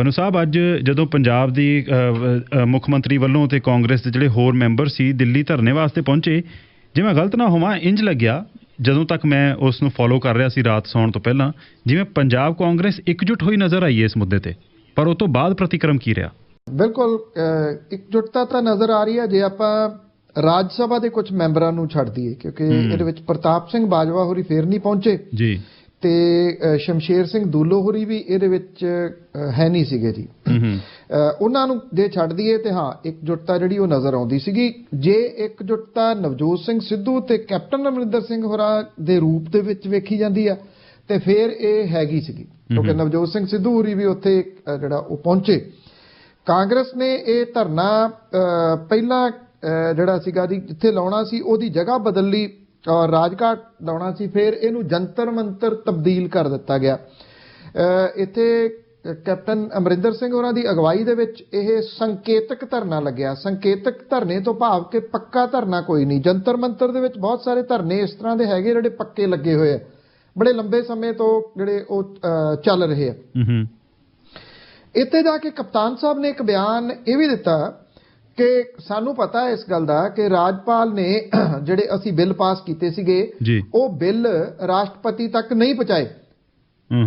ਪਨੂ ਸਾਹਿਬ ਅੱਜ ਜਦੋਂ ਪੰਜਾਬ ਦੀ ਮੁੱਖ ਮੰਤਰੀ ਵੱਲੋਂ ਤੇ ਕਾਂਗਰਸ ਦੇ ਜਿਹੜੇ ਹੋਰ ਮੈਂਬਰ ਸੀ ਦਿੱਲੀ ਧਰਨੇ ਵਾਸਤੇ ਪਹੁੰਚੇ ਜੇ ਮੈਂ ਗਲਤ ਨਾ ਹੋਵਾਂ ਇੰਜ ਲੱਗਿਆ ਜਦੋਂ ਤੱਕ ਮੈਂ ਉਸ ਨੂੰ ਫੋਲੋ ਕਰ ਰਿਹਾ ਸੀ ਰਾਤ ਸੌਣ ਤੋਂ ਪਹਿਲਾਂ ਜਿਵੇਂ ਪੰਜਾਬ ਕਾਂਗਰਸ ਇਕਜੁੱਟ ਹੋਈ ਨਜ਼ਰ ਆਈ ਇਸ ਮੁੱਦੇ ਤੇ ਪਰ ਉਸ ਤੋਂ ਬਾਅਦ ਪ੍ਰਤੀਕਰਮ ਕੀ ਰਿਹਾ? ਬਿਲਕੁਲ ਇਕਜੁੱਟਤਾ ਤਾਂ ਨਜ਼ਰ ਆ ਰਹੀ ਹੈ ਜੇ ਆਪਾਂ ਰਾਜ ਸਭਾ ਦੇ ਕੁਝ ਮੈਂਬਰਾਂ ਨੂੰ ਛੱਡ ਦਈਏ ਕਿਉਂਕਿ। ਇਹਦੇ ਵਿੱਚ ਪ੍ਰਤਾਪ ਸਿੰਘ ਬਾਜਵਾ ਹੋਰੀ ਫੇਰ ਨਹੀਂ ਪਹੁੰਚੇ। ਜੀ। ਤੇ ਸ਼ਮਸ਼ੇਰ ਸਿੰਘ ਦੂਲੋ ਹੋਰੀ ਵੀ ਇਹਦੇ ਵਿੱਚ ਹੈ ਨਹੀਂ ਸੀਗੇ ਜੀ। ਉਹਨਾਂ ਨੂੰ ਜੇ ਛੱਡ ਦਈਏ ਤੇ ਹਾਂ ਇਕਜੁੱਟਤਾ ਜਿਹੜੀ ਉਹ ਨਜ਼ਰ ਆਉਂਦੀ ਸੀਗੀ। ਜੇ ਇਕਜੁੱਟਤਾ ਨਵਜੋਤ ਸਿੰਘ ਸਿੱਧੂ ਤੇ ਕੈਪਟਨ ਅਮਰਿੰਦਰ ਸਿੰਘ ਹੋਰਾਂ ਦੇ ਰੂਪ ਦੇ ਵਿੱਚ ਵੇਖੀ ਜਾਂਦੀ ਆ ਤੇ ਫਿਰ ਇਹ ਹੈਗੀ ਸੀਗੀ। ਕਿਉਂਕਿ। ਨਵਜੋਤ ਸਿੰਘ ਸਿੱਧੂ ਹੋਰੀ ਵੀ ਉੱਥੇ ਜਿਹੜਾ ਉਹ ਪਹੁੰਚੇ। ਕਾਂਗਰਸ ਨੇ ਇਹ ਧਰਨਾ ਪਹਿਲਾਂ ਜਿਹੜਾ ਸੀਗਾ ਜੀ ਜਿੱਥੇ ਲਾਉਣਾ ਸੀ ਉਹਦੀ ਜਗ੍ਹਾ ਬਦਲ ਲਈ। ਔਰ ਰਾਜਘਾਟ ਲਾਉਣਾ ਸੀ ਫਿਰ ਇਹਨੂੰ ਜੰਤਰ ਮੰਤਰ ਤਬਦੀਲ ਕਰ ਦਿੱਤਾ ਗਿਆ। ਇੱਥੇ ਕੈਪਟਨ ਅਮਰਿੰਦਰ ਸਿੰਘ ਹੋਰਾਂ ਦੀ ਅਗਵਾਈ ਦੇ ਵਿੱਚ ਇਹ ਸੰਕੇਤਕ ਧਰਨਾ ਲੱਗਿਆ। ਸੰਕੇਤਕ ਧਰਨੇ ਤੋਂ ਭਾਵ ਕਿ ਪੱਕਾ ਧਰਨਾ ਕੋਈ ਨਹੀਂ। ਜੰਤਰ ਮੰਤਰ ਦੇ ਵਿੱਚ ਬਹੁਤ ਸਾਰੇ ਧਰਨੇ ਇਸ ਤਰ੍ਹਾਂ ਦੇ ਹੈਗੇ ਜਿਹੜੇ ਪੱਕੇ ਲੱਗੇ ਹੋਏ ਆ। ਬੜੇ ਲੰਬੇ ਸਮੇਂ ਤੋਂ ਜਿਹੜੇ ਉਹ ਚੱਲ ਰਹੇ ਆ। ਹੂੰ ਹੂੰ। ਇੱਥੇ ਜਾ ਕੇ ਕਪਤਾਨ ਸਾਹਿਬ ਨੇ ਇੱਕ ਬਿਆਨ ਇਹ ਵੀ ਦਿੱਤਾ ਕਿ ਸਾਨੂੰ ਪਤਾ ਹੈ ਇਸ ਗੱਲ ਦਾ ਕਿ ਰਾਜਪਾਲ ਨੇ ਜਿਹੜੇ ਅਸੀਂ ਬਿੱਲ ਪਾਸ ਕੀਤੇ ਸੀਗੇ ਉਹ ਬਿੱਲ ਰਾਸ਼ਟਰਪਤੀ ਤੱਕ ਨਹੀਂ ਪਹੁੰਚਾਏ।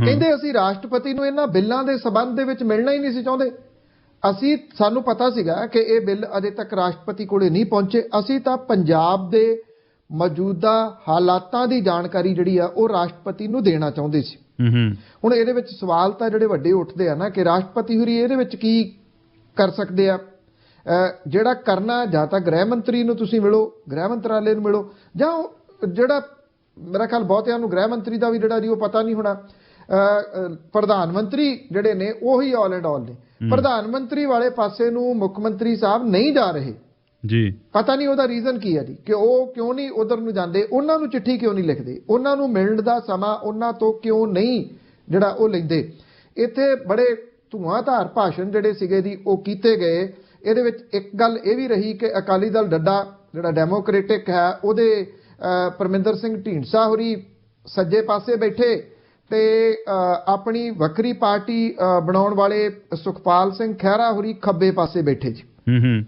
ਕਹਿੰਦੇ ਅਸੀਂ ਰਾਸ਼ਟਰਪਤੀ ਨੂੰ ਇਹਨਾਂ ਬਿੱਲਾਂ ਦੇ ਸਬੰਧ ਦੇ ਵਿੱਚ ਮਿਲਣਾ ਹੀ ਨਹੀਂ ਸੀ ਚਾਹੁੰਦੇ। ਅਸੀਂ ਸਾਨੂੰ ਪਤਾ ਸੀਗਾ ਕਿ ਇਹ ਬਿੱਲ ਅਜੇ ਤੱਕ ਰਾਸ਼ਟਰਪਤੀ ਕੋਲੇ ਨਹੀਂ ਪਹੁੰਚੇ। ਅਸੀਂ ਤਾਂ ਪੰਜਾਬ ਦੇ ਮੌਜੂਦਾ ਹਾਲਾਤਾਂ ਦੀ ਜਾਣਕਾਰੀ ਜਿਹੜੀ ਆ ਉਹ ਰਾਸ਼ਟਰਪਤੀ ਨੂੰ ਦੇਣਾ ਚਾਹੁੰਦੇ ਸੀ। ਹੂੰ ਹੂੰ। ਹੁਣ ਇਹਦੇ ਵਿੱਚ ਸਵਾਲ ਤਾਂ ਜਿਹੜੇ ਵੱਡੇ ਉੱਠਦੇ ਆ ਨਾ ਕਿ ਰਾਸ਼ਟਰਪਤੀ ਹੋਰੀ ਇਹਦੇ ਵਿੱਚ ਕੀ ਕਰ ਸਕਦੇ ਆ? ਜਿਹੜਾ ਕਰਨਾ ਜਾਂ ਤਾਂ ਗ੍ਰਹਿ ਮੰਤਰੀ ਨੂੰ ਤੁਸੀਂ ਮਿਲੋ ਗ੍ਰਹਿ ਮੰਤਰਾਲੇ ਨੂੰ ਮਿਲੋ ਜਾਂ ਜਿਹੜਾ ਮੇਰਾ ਖਿਆਲ ਬਹੁਤਿਆਂ ਨੂੰ ਗ੍ਰਹਿ ਮੰਤਰੀ ਦਾ ਵੀ ਜਿਹੜਾ ਜੀ ਉਹ ਪਤਾ ਨਹੀਂ ਹੋਣਾ ਪ੍ਰਧਾਨ ਮੰਤਰੀ ਜਿਹੜੇ ਨੇ ਉਹੀ ਆਲ ਐਂਡ ਆਲ ਨੇ। ਪ੍ਰਧਾਨ ਮੰਤਰੀ ਵਾਲੇ ਪਾਸੇ ਨੂੰ ਮੁੱਖ ਮੰਤਰੀ ਸਾਹਿਬ ਨਹੀਂ ਜਾ ਰਹੇ। ਜੀ। ਪਤਾ ਨਹੀਂ ਉਹਦਾ ਰੀਜ਼ਨ ਕੀ ਹੈ ਜੀ ਕਿ ਉਹ ਕਿਉਂ ਨਹੀਂ ਉਧਰ ਨੂੰ ਜਾਂਦੇ ਉਹਨਾਂ ਨੂੰ ਚਿੱਠੀ ਕਿਉਂ ਨਹੀਂ ਲਿਖਦੇ ਉਹਨਾਂ ਨੂੰ ਮਿਲਣ ਦਾ ਸਮਾਂ ਉਹਨਾਂ ਤੋਂ ਕਿਉਂ ਨਹੀਂ ਜਿਹੜਾ ਉਹ ਲੈਂਦੇ। ਇੱਥੇ ਬੜੇ ਧੂਆਂਧਾਰ ਭਾਸ਼ਣ ਜਿਹੜੇ ਸੀਗੇ ਜੀ ਉਹ ਕੀਤੇ ਗਏ। ਇਹਦੇ ਵਿੱਚ ਇੱਕ ਗੱਲ ਇਹ ਵੀ ਰਹੀ ਕਿ ਅਕਾਲੀ ਦਲ ਡੱਡਾ ਜਿਹੜਾ ਡੈਮੋਕ੍ਰੈਟਿਕ ਹੈ ਉਹਦੇ ਪਰਮਿੰਦਰ ਸਿੰਘ ਢੀਂਡਸਾ ਹੋਰੀ ਸੱਜੇ ਪਾਸੇ ਬੈਠੇ ਤੇ ਆਪਣੀ ਵੱਖਰੀ ਪਾਰਟੀ ਬਣਾਉਣ ਵਾਲੇ ਸੁਖਪਾਲ ਸਿੰਘ ਖਹਿਰਾ ਹੋਰੀ ਖੱਬੇ ਪਾਸੇ ਬੈਠੇ ਜੀ।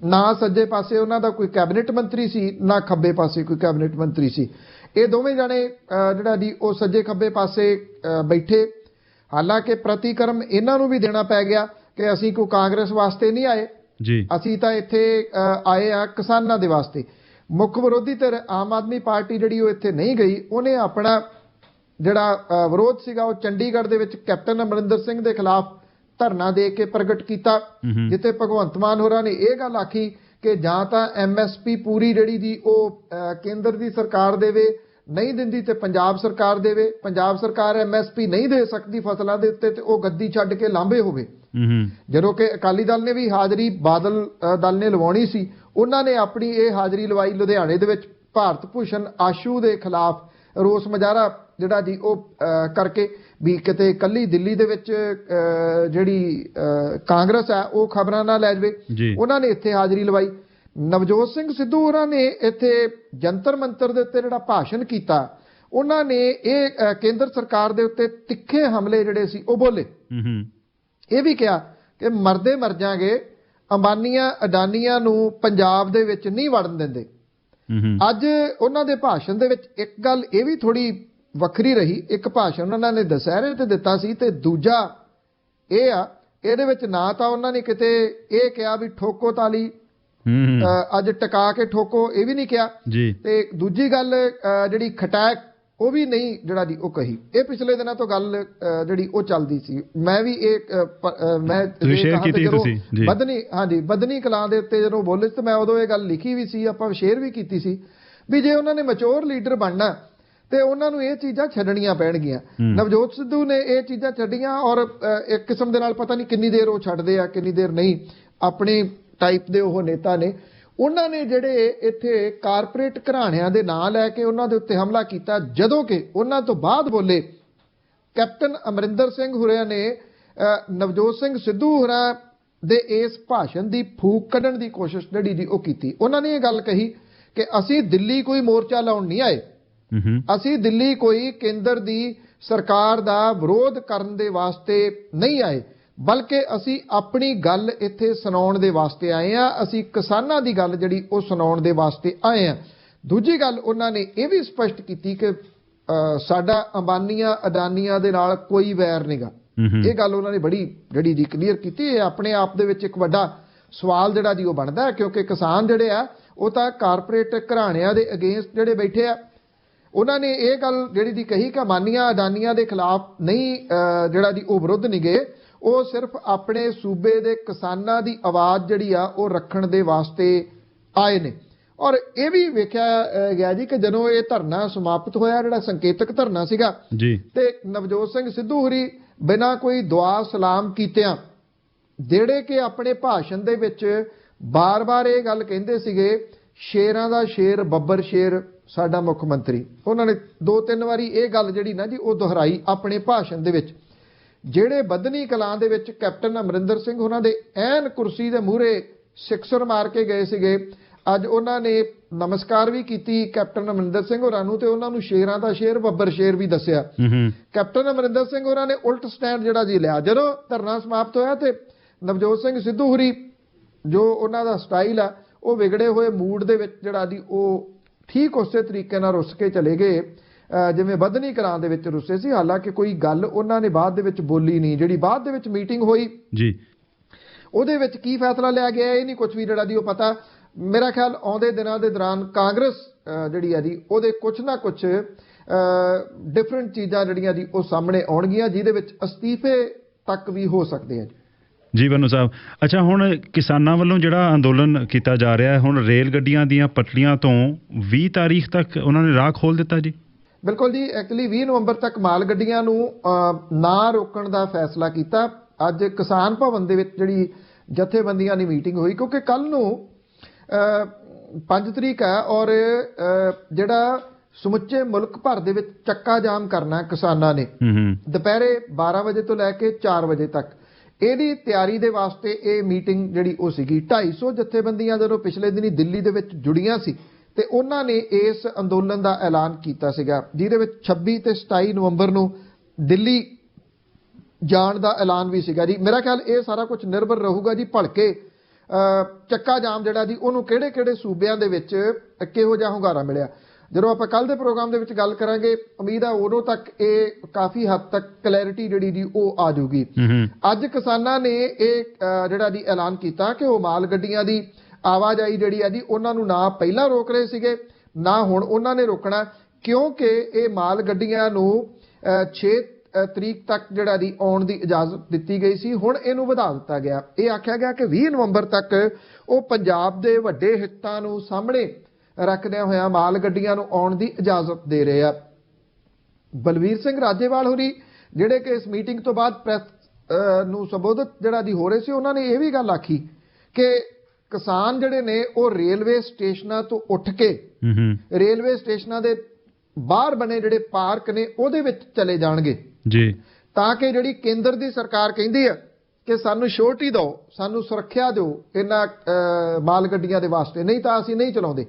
ਨਾ ਸੱਜੇ ਪਾਸੇ ਉਹਨਾਂ ਦਾ ਕੋਈ ਕੈਬਨਿਟ ਮੰਤਰੀ ਸੀ ਨਾ ਖੱਬੇ ਪਾਸੇ ਕੋਈ ਕੈਬਨਿਟ ਮੰਤਰੀ ਸੀ। ਇਹ ਦੋਵੇਂ ਜਣੇ ਜਿਹੜਾ ਦੀ ਉਹ ਸੱਜੇ ਖੱਬੇ ਪਾਸੇ ਬੈਠੇ। ਹਾਲਾਂਕਿ ਪ੍ਰਤੀਕਰਮ ਇਹਨਾਂ ਨੂੰ ਵੀ ਦੇਣਾ ਪੈ ਗਿਆ ਕਿ ਅਸੀਂ ਕੋਈ ਕਾਂਗਰਸ ਵਾਸਤੇ ਨਹੀਂ ਆਏ। ਜੀ। ਅਸੀਂ ਤਾਂ ਇੱਥੇ ਆਏ ਆ ਕਿਸਾਨਾਂ ਦੇ ਵਾਸਤੇ। ਮੁੱਖ ਵਿਰੋਧੀ ਧਿਰ ਆਮ ਆਦਮੀ ਪਾਰਟੀ ਜਿਹੜੀ ਉਹ ਇੱਥੇ ਨਹੀਂ ਗਈ ਉਹਨੇ ਆਪਣਾ ਜਿਹੜਾ ਵਿਰੋਧ ਸੀਗਾ ਉਹ ਚੰਡੀਗੜ੍ਹ ਦੇ ਵਿੱਚ ਕੈਪਟਨ ਅਮਰਿੰਦਰ ਸਿੰਘ ਦੇ ਖਿਲਾਫ ਧਰਨਾ ਦੇ ਕੇ ਪ੍ਰਗਟ ਕੀਤਾ ਜਿੱਥੇ ਭਗਵੰਤ ਮਾਨ ਹੋਰਾਂ ਨੇ ਇਹ ਗੱਲ ਆਖੀ ਕਿ ਜਾਂ ਤਾਂ ਐਮਐਸਪੀ ਪੂਰੀ ਜਿਹੜੀ ਦੀ ਉਹ ਕੇਂਦਰ ਦੀ ਸਰਕਾਰ ਦੇਵੇ ਨਹੀਂ ਦਿੰਦੀ ਤੇ ਪੰਜਾਬ ਸਰਕਾਰ ਦੇਵੇ। ਪੰਜਾਬ ਸਰਕਾਰ ਐਮਐਸਪੀ ਨਹੀਂ ਦੇ ਸਕਦੀ ਫਸਲਾਂ ਦੇ ਉੱਤੇ ਤੇ ਉਹ ਗੱਦੀ ਛੱਡ ਕੇ ਲਾਂਭੇ ਹੋਵੇ। ਜਦੋਂ ਕਿ ਅਕਾਲੀ ਦਲ ਨੇ ਵੀ ਹਾਜ਼ਰੀ ਬਾਦਲ ਦਲ ਨੇ ਲਵਾਉਣੀ ਸੀ ਉਹਨਾਂ ਨੇ ਆਪਣੀ ਇਹ ਹਾਜ਼ਰੀ ਲਵਾਈ ਲੁਧਿਆਣੇ ਦੇ ਵਿੱਚ ਭਾਰਤ ਭੂਸ਼ਣ ਆਸ਼ੂ ਦੇ ਖਿਲਾਫ ਰੋਸ ਮੁਜ਼ਾਹਰਾ ਜਿਹੜਾ ਜੀ ਉਹ ਕਰਕੇ ਵੀ ਕਿਤੇ ਕੱਲੀ ਦਿੱਲੀ ਦੇ ਵਿੱਚ ਜਿਹੜੀ ਕਾਂਗਰਸ ਹੈ ਉਹ ਖਬਰਾਂ ਨਾ ਲੈ ਜਾਵੇ। ਉਹਨਾਂ ਨੇ ਇੱਥੇ ਹਾਜ਼ਰੀ ਲਵਾਈ। ਨਵਜੋਤ ਸਿੰਘ ਸਿੱਧੂ ਹੋਰਾਂ ਨੇ ਇੱਥੇ ਜੰਤਰ ਮੰਤਰ ਦੇ ਉੱਤੇ ਜਿਹੜਾ ਭਾਸ਼ਣ ਕੀਤਾ ਉਹਨਾਂ ਨੇ ਇਹ ਕੇਂਦਰ ਸਰਕਾਰ ਦੇ ਉੱਤੇ ਤਿੱਖੇ ਹਮਲੇ ਜਿਹੜੇ ਸੀ ਉਹ ਬੋਲੇ। ਹੂੰ ਹੂੰ। ਇਹ ਵੀ ਕਿਹਾ ਕਿ ਮਰਦੇ ਮਰ ਜਾਾਂਗੇ ਅੰਬਾਨੀਆਂ ਅਡਾਨੀਆਂ ਨੂੰ ਪੰਜਾਬ ਦੇ ਵਿੱਚ ਨਹੀਂ ਵੜਨ ਦਿੰਦੇ। ਅੱਜ ਉਹਨਾਂ ਦੇ ਭਾਸ਼ਣ ਦੇ ਵਿੱਚ ਇੱਕ ਗੱਲ ਇਹ ਵੀ ਥੋੜੀ ਵੱਖਰੀ ਰਹੀ। ਇੱਕ ਭਾਸ਼ਣ ਉਹਨਾਂ ਨੇ ਦਸ਼ਹਿਰੇ ਤੇ ਦਿੱਤਾ ਸੀ ਤੇ ਦੂਜਾ ਇਹ ਆ ਇਹਦੇ ਵਿੱਚ ਨਾ ਤਾਂ ਉਹਨਾਂ ਨੇ ਕਿਤੇ ਇਹ ਕਿਹਾ ਵੀ ਠੋਕੋ ਤਾਲੀ ਅੱਜ ਟਿਕਾ ਕੇ ਠੋਕੋ ਇਹ ਵੀ ਨਹੀਂ ਕਿਹਾ। ਜੀ। ਤੇ ਦੂਜੀ ਗੱਲ ਜਿਹੜੀ ਖਟੈਕ ਉਹ ਵੀ ਨਹੀਂ ਜਿਹੜਾ ਦੀ ਉਹ ਕਹੀ। ਇਹ ਪਿਛਲੇ ਦਿਨਾਂ ਤੋਂ ਗੱਲ ਜਿਹੜੀ ਉਹ ਚੱਲਦੀ ਸੀ। ਮੈਂ ਵੀ ਇਹ ਮੈਂ ਤੇ ਕੀਤੀ ਤੁਸੀਂ, ਜੀ। ਬਦਨੀ ਹਾਂਜੀ ਬਦਨੀ ਕਲਾਂ ਦੇ ਉੱਤੇ ਜਦੋਂ ਬੋਲੇ ਤੇ ਮੈਂ ਉਦੋਂ ਇਹ ਗੱਲ ਲਿਖੀ ਵੀ ਸੀ ਆਪਾਂ ਸ਼ੇਅਰ ਵੀ ਕੀਤੀ ਸੀ ਵੀ ਜੇ ਉਹਨਾਂ ਨੇ ਮੈਚੁਰ ਲੀਡਰ ਬਣਨਾ ਤੇ ਉਹਨਾਂ ਨੂੰ ਇਹ ਚੀਜ਼ਾਂ ਛੱਡਣੀਆਂ ਪੈਣਗੀਆਂ। ਨਵਜੋਤ ਸਿੱਧੂ ਨੇ ਇਹ ਚੀਜ਼ਾਂ ਛੱਡੀਆਂ ਔਰ ਇੱਕ ਕਿਸਮ ਦੇ ਨਾਲ ਪਤਾ ਨਹੀਂ ਕਿੰਨੀ ਦੇਰ ਉਹ ਛੱਡਦੇ ਆ ਕਿੰਨੀ ਦੇਰ ਨਹੀਂ। ਆਪਣੇ ਟਾਈਪ ਦੇ ਉਹ ਨੇਤਾ ਨੇ। ਉਹਨਾਂ ਨੇ ਜਿਹੜੇ ਇੱਥੇ ਕਾਰਪੋਰੇਟ ਘਰਾਣਿਆਂ ਦੇ ਨਾਂ ਲੈ ਕੇ ਉਹਨਾਂ ਦੇ ਉੱਤੇ ਹਮਲਾ ਕੀਤਾ ਜਦੋਂ ਕਿ ਉਹਨਾਂ ਤੋਂ ਬਾਅਦ ਬੋਲੇ ਕੈਪਟਨ ਅਮਰਿੰਦਰ ਸਿੰਘ ਹੁਰਿਆਂ ਨੇ ਨਵਜੋਤ ਸਿੰਘ ਸਿੱਧੂ ਹੁਰਾਂ ਦੇ ਇਸ ਭਾਸ਼ਣ ਦੀ ਫੂਕ ਕੱਢਣ ਦੀ ਕੋਸ਼ਿਸ਼ ਜਿਹੜੀ ਦੀ ਉਹ ਕੀਤੀ। ਉਹਨਾਂ ਨੇ ਇਹ ਗੱਲ ਕਹੀ ਕਿ ਅਸੀਂ ਦਿੱਲੀ ਕੋਈ ਮੋਰਚਾ ਲਾਉਣ ਨਹੀਂ ਆਏ। ਅਸੀਂ ਦਿੱਲੀ ਕੋਈ ਕੇਂਦਰ ਦੀ ਸਰਕਾਰ ਦਾ ਵਿਰੋਧ ਕਰਨ ਦੇ ਵਾਸਤੇ ਨਹੀਂ ਆਏ। ਬਲਕਿ ਅਸੀਂ ਆਪਣੀ ਗੱਲ ਇੱਥੇ ਸੁਣਾਉਣ ਦੇ ਵਾਸਤੇ ਆਏ ਆ ਅਸੀਂ ਕਿਸਾਨਾਂ ਦੀ ਗੱਲ ਜਿਹੜੀ ਉਹ ਸੁਣਾਉਣ ਦੇ ਵਾਸਤੇ ਆਏ ਆ ਦੂਜੀ ਗੱਲ ਉਹਨਾਂ ਨੇ ਇਹ ਵੀ ਸਪਸ਼ਟ ਕੀਤੀ ਕਿ ਸਾਡਾ ਅੰਬਾਨੀਆਂ ਅਡਾਨੀਆਂ ਦੇ ਨਾਲ ਕੋਈ ਵੈਰ ਨਹੀਂਗਾ ਇਹ ਗੱਲ ਉਹਨਾਂ ਨੇ ਬੜੀ ਜਿਹੜੀ ਜੀ ਕਲੀਅਰ ਕੀਤੀ ਇਹ ਆਪਣੇ ਆਪ ਦੇ ਵਿੱਚ ਇੱਕ ਵੱਡਾ ਸਵਾਲ ਜਿਹੜਾ ਜੀ ਉਹ ਬਣਦਾ ਕਿਉਂਕਿ ਕਿਸਾਨ ਜਿਹੜੇ ਆ ਉਹ ਤਾਂ ਕਾਰਪੋਰੇਟ ਘਰਾਣਿਆਂ ਦੇ ਅਗੇਂਸਟ ਜਿਹੜੇ ਬੈਠੇ ਆ। ਉਹਨਾਂ ਨੇ ਇਹ ਗੱਲ ਜਿਹੜੀ ਦੀ ਕਹੀ ਕਿ ਮਾਨੀਆਂ ਅਡਾਨੀਆਂ ਦੇ ਖਿਲਾਫ ਨਹੀਂ ਜਿਹੜਾ ਦੀ ਉਹ ਵਿਰੁੱਧ ਨਹੀਂ ਗਏ। ਉਹ ਸਿਰਫ ਆਪਣੇ ਸੂਬੇ ਦੇ ਕਿਸਾਨਾਂ ਦੀ ਆਵਾਜ਼ ਜਿਹੜੀ ਆ ਉਹ ਰੱਖਣ ਦੇ ਵਾਸਤੇ ਆਏ ਨੇ। ਔਰ ਇਹ ਵੀ ਵੇਖਿਆ ਗਿਆ ਜੀ ਕਿ ਜਦੋਂ ਇਹ ਧਰਨਾ ਸਮਾਪਤ ਹੋਇਆ ਜਿਹੜਾ ਸੰਕੇਤਕ ਧਰਨਾ ਸੀਗਾ ਜੀ। ਤੇ ਨਵਜੋਤ ਸਿੰਘ ਸਿੱਧੂ ਹੁਰੀ ਬਿਨਾਂ ਕੋਈ ਦੁਆ ਸਲਾਮ ਕੀਤਿਆਂ ਜਿਹੜੇ ਕਿ ਆਪਣੇ ਭਾਸ਼ਣ ਦੇ ਵਿੱਚ ਬਾਰ-ਬਾਰ ਇਹ ਗੱਲ ਕਹਿੰਦੇ ਸੀਗੇ ਸ਼ੇਰਾਂ ਦਾ ਸ਼ੇਰ ਬੱਬਰ ਸ਼ੇਰ ਸਾਡਾ ਮੁੱਖ ਮੰਤਰੀ। ਉਹਨਾਂ ਨੇ ਦੋ ਤਿੰਨ ਵਾਰੀ ਇਹ ਗੱਲ ਜਿਹੜੀ ਨਾ ਜੀ ਉਹ ਦੁਹਰਾਈ ਆਪਣੇ ਭਾਸ਼ਣ ਦੇ ਵਿੱਚ। ਜਿਹੜੇ ਬਦਨੀ ਕਲਾਂ ਦੇ ਵਿੱਚ ਕੈਪਟਨ ਅਮਰਿੰਦਰ ਸਿੰਘ ਉਹਨਾਂ ਦੇ ਐਨ ਕੁਰਸੀ ਦੇ ਮੂਹਰੇ ਸਿਕਸਰ ਮਾਰ ਕੇ ਗਏ ਸੀਗੇ ਅੱਜ ਉਹਨਾਂ ਨੇ ਨਮਸਕਾਰ ਵੀ ਕੀਤੀ ਕੈਪਟਨ ਅਮਰਿੰਦਰ ਸਿੰਘ ਹੋਰਾਂ ਨੂੰ ਤੇ ਉਹਨਾਂ ਨੂੰ ਸ਼ੇਰਾਂ ਦਾ ਸ਼ੇਰ ਬੱਬਰ ਸ਼ੇਰ ਵੀ ਦੱਸਿਆ। ਕੈਪਟਨ ਅਮਰਿੰਦਰ ਸਿੰਘ ਹੋਰਾਂ ਨੇ ਉਲਟ ਸਟੈਂਡ ਜਿਹੜਾ ਜੀ ਲਿਆ। ਜਦੋਂ ਧਰਨਾ ਸਮਾਪਤ ਹੋਇਆ ਤੇ ਨਵਜੋਤ ਸਿੰਘ ਸਿੱਧੂ ਹੁਰੀ ਜੋ ਉਹਨਾਂ ਦਾ ਸਟਾਈਲ ਆ ਉਹ ਵਿਗੜੇ ਹੋਏ ਮੂਡ ਦੇ ਵਿੱਚ ਜਿਹੜਾ ਜੀ ਉਹ ਠੀਕ ਉਸੇ ਤਰੀਕੇ ਨਾਲ ਰੁੱਸ ਕੇ ਚਲੇ ਗਏ। ਜਿਵੇਂ ਬਦਨੀ ਕਲਾਂ ਦੇ ਵਿੱਚ ਰੁੱਸੇ ਸੀ ਹਾਲਾਂਕਿ ਕੋਈ ਗੱਲ ਉਹਨਾਂ ਨੇ ਬਾਅਦ ਦੇ ਵਿੱਚ ਬੋਲੀ ਨਹੀਂ। ਜਿਹੜੀ ਬਾਅਦ ਦੇ ਵਿੱਚ ਮੀਟਿੰਗ ਹੋਈ ਜੀ। ਉਹਦੇ ਵਿੱਚ ਕੀ ਫੈਸਲਾ ਲਿਆ ਗਿਆ ਇਹ ਨਹੀਂ ਕੁਝ ਵੀ ਜਿਹੜਾ ਦੀ ਉਹ ਪਤਾ। ਮੇਰਾ ਖਿਆਲ ਆਉਂਦੇ ਦਿਨਾਂ ਦੇ ਦੌਰਾਨ ਕਾਂਗਰਸ ਜਿਹੜੀ ਆ ਜੀ ਉਹਦੇ ਕੁਝ ਨਾ ਕੁਝ ਡਿਫਰੈਂਟ ਚੀਜ਼ਾਂ ਜਿਹੜੀਆਂ ਦੀ ਉਹ ਸਾਹਮਣੇ ਆਉਣਗੀਆਂ ਜਿਹਦੇ ਵਿੱਚ ਅਸਤੀਫੇ ਤੱਕ ਵੀ ਹੋ ਸਕਦੇ ਆ ਜੀ। ਜੀ ਬਨੂ ਸਾਹਿਬ। ਅੱਛਾ ਹੁਣ ਕਿਸਾਨਾਂ ਵੱਲੋਂ ਜਿਹੜਾ ਅੰਦੋਲਨ ਕੀਤਾ ਜਾ ਰਿਹਾ ਹੈ ਹੁਣ ਰੇਲ ਗੱਡੀਆਂ ਦੀਆਂ ਪਟੜੀਆਂ ਤੋਂ 20 ਤਾਰੀਖ ਤੱਕ ਉਹਨਾਂ ਨੇ ਰਾਹ ਖੋਲ ਦਿੱਤਾ ਜੀ? ਬਿਲਕੁਲ ਜੀ ਐਕਚੁਅਲੀ 20 ਨਵੰਬਰ ਤੱਕ ਮਾਲ ਗੱਡੀਆਂ ਨੂੰ ਨਾ ਰੋਕਣ ਦਾ ਫੈਸਲਾ ਕੀਤਾ। ਅੱਜ ਕਿਸਾਨ ਭਵਨ ਦੇ ਵਿੱਚ ਜਿਹੜੀ ਜਥੇਬੰਦੀਆਂ ਦੀ ਮੀਟਿੰਗ ਹੋਈ ਕਿਉਂਕਿ ਕੱਲ ਨੂੰ 5 ਤਰੀਕ ਹੈ ਔਰ ਜਿਹੜਾ ਸਮੁੱਚੇ ਮੁਲਕ ਭਰ ਦੇ ਵਿੱਚ ਚੱਕਾ ਜਾਮ ਕਰਨਾ ਕਿਸਾਨਾਂ ਨੇ। ਦੁਪਹਿਰੇ 12 ਵਜੇ ਤੋਂ ਲੈ ਕੇ 4 ਵਜੇ ਤੱਕ। ਇਹਦੀ ਤਿਆਰੀ ਦੇ ਵਾਸਤੇ ਇਹ ਮੀਟਿੰਗ ਜਿਹੜੀ ਉਹ ਸੀਗੀ 250 ਜਥੇਬੰਦੀਆਂ ਜਦੋਂ ਪਿਛਲੇ ਦਿਨੀ ਦਿੱਲੀ ਦੇ ਵਿੱਚ ਜੁੜੀਆਂ ਸੀ ਤੇ ਉਹਨਾਂ ਨੇ ਇਸ ਅੰਦੋਲਨ ਦਾ ਐਲਾਨ ਕੀਤਾ ਸੀਗਾ ਜਿਹਦੇ ਵਿੱਚ 26 ਤੇ 27 ਨਵੰਬਰ ਨੂੰ ਦਿੱਲੀ ਜਾਣ ਦਾ ਐਲਾਨ ਵੀ ਸੀਗਾ ਜੀ। ਮੇਰਾ ਖਿਆਲ ਇਹ ਸਾਰਾ ਕੁਝ ਨਿਰਭਰ ਰਹੂਗਾ ਜੀ ਭਲਕੇ ਚੱਕਾ ਜਾਮ ਜਿਹੜਾ ਜੀ ਉਹਨੂੰ ਕਿਹੜੇ ਕਿਹੜੇ ਸੂਬਿਆਂ ਦੇ ਵਿੱਚ ਕਿਹੋ ਜਿਹਾ ਹੁੰਗਾਰਾ ਮਿਲਿਆ। ਜਦੋਂ ਆਪਾਂ ਕੱਲ ਦੇ ਪ੍ਰੋਗਰਾਮ ਦੇ ਵਿੱਚ ਗੱਲ ਕਰਾਂਗੇ ਉਮੀਦ ਹੈ ਉਦੋਂ ਤੱਕ ਇਹ ਕਾਫੀ ਹੱਦ ਤੱਕ ਕਲੈਰਿਟੀ ਜਿਹੜੀ ਦੀ ਉਹ ਆ ਜਾਊਗੀ। ਅੱਜ ਕਿਸਾਨਾਂ ਨੇ ਇਹ ਜਿਹੜਾ ਦੀ ਐਲਾਨ ਕੀਤਾ ਕਿ ਉਹ ਮਾਲ ਗੱਡੀਆਂ ਦੀ ਆਵਾਜਾਈ ਜਿਹੜੀ ਹੈ ਜੀ, ਉਹਨਾਂ ਨੂੰ ਨਾ ਪਹਿਲਾਂ ਰੋਕ ਰਹੇ ਸੀਗੇ, ਨਾ ਹੁਣ ਉਹਨਾਂ ਨੇ ਰੋਕਣਾ, ਕਿਉਂਕਿ ਇਹ ਮਾਲ ਗੱਡੀਆਂ ਨੂੰ 6 ਤਰੀਕ ਤੱਕ ਜਿਹੜਾ ਦੀ ਆਉਣ ਦੀ ਇਜਾਜ਼ਤ ਦਿੱਤੀ ਗਈ ਸੀ, ਹੁਣ ਇਹਨੂੰ ਵਧਾ ਦਿੱਤਾ ਗਿਆ। ਇਹ ਆਖਿਆ ਗਿਆ ਕਿ 20 ਨਵੰਬਰ ਤੱਕ ਉਹ ਪੰਜਾਬ ਦੇ ਵੱਡੇ ਹਿੱਤਾਂ ਨੂੰ ਸਾਹਮਣੇ ਰੱਖਦਿਆਂ ਹੋਇਆਂ ਮਾਲ ਗੱਡੀਆਂ ਨੂੰ ਆਉਣ ਦੀ ਇਜਾਜ਼ਤ ਦੇ ਰਹੇ ਆ। ਬਲਵੀਰ ਸਿੰਘ ਰਾਜੇਵਾਲ ਹੋਰੀ, ਜਿਹੜੇ ਕਿ ਇਸ ਮੀਟਿੰਗ ਤੋਂ ਬਾਅਦ ਪ੍ਰੈਸ ਨੂੰ ਸੰਬੋਧਿਤ ਜਿਹੜਾ ਦੀ ਹੋ ਰਹੇ ਸੀ, ਉਹਨਾਂ ਨੇ ਇਹ ਵੀ ਗੱਲ ਆਖੀ ਕਿ ਕਿਸਾਨ ਜਿਹੜੇ ਨੇ ਉਹ ਰੇਲਵੇ ਸਟੇਸ਼ਨਾਂ ਤੋਂ ਉੱਠ ਕੇ ਰੇਲਵੇ ਸਟੇਸ਼ਨਾਂ ਦੇ ਬਾਹਰ ਬਣੇ ਜਿਹੜੇ ਪਾਰਕ ਨੇ ਉਹਦੇ ਵਿੱਚ ਚਲੇ ਜਾਣਗੇ। ਜੀ। ਤਾਂ ਕਿ ਜਿਹੜੀ ਕੇਂਦਰ ਦੀ ਸਰਕਾਰ ਕਹਿੰਦੀ ਹੈ ਕਿ ਸਾਨੂੰ ਸ਼ੋਰਟੀ ਦਿਓ ਸਾਨੂੰ ਸੁਰੱਖਿਆ ਦਿਓ ਇਹਨਾਂ ਮਾਲ ਗੱਡੀਆਂ ਦੇ ਵਾਸਤੇ। ਨਹੀਂ ਤਾਂ ਅਸੀਂ ਨਹੀਂ ਚਲਾਉਂਦੇ।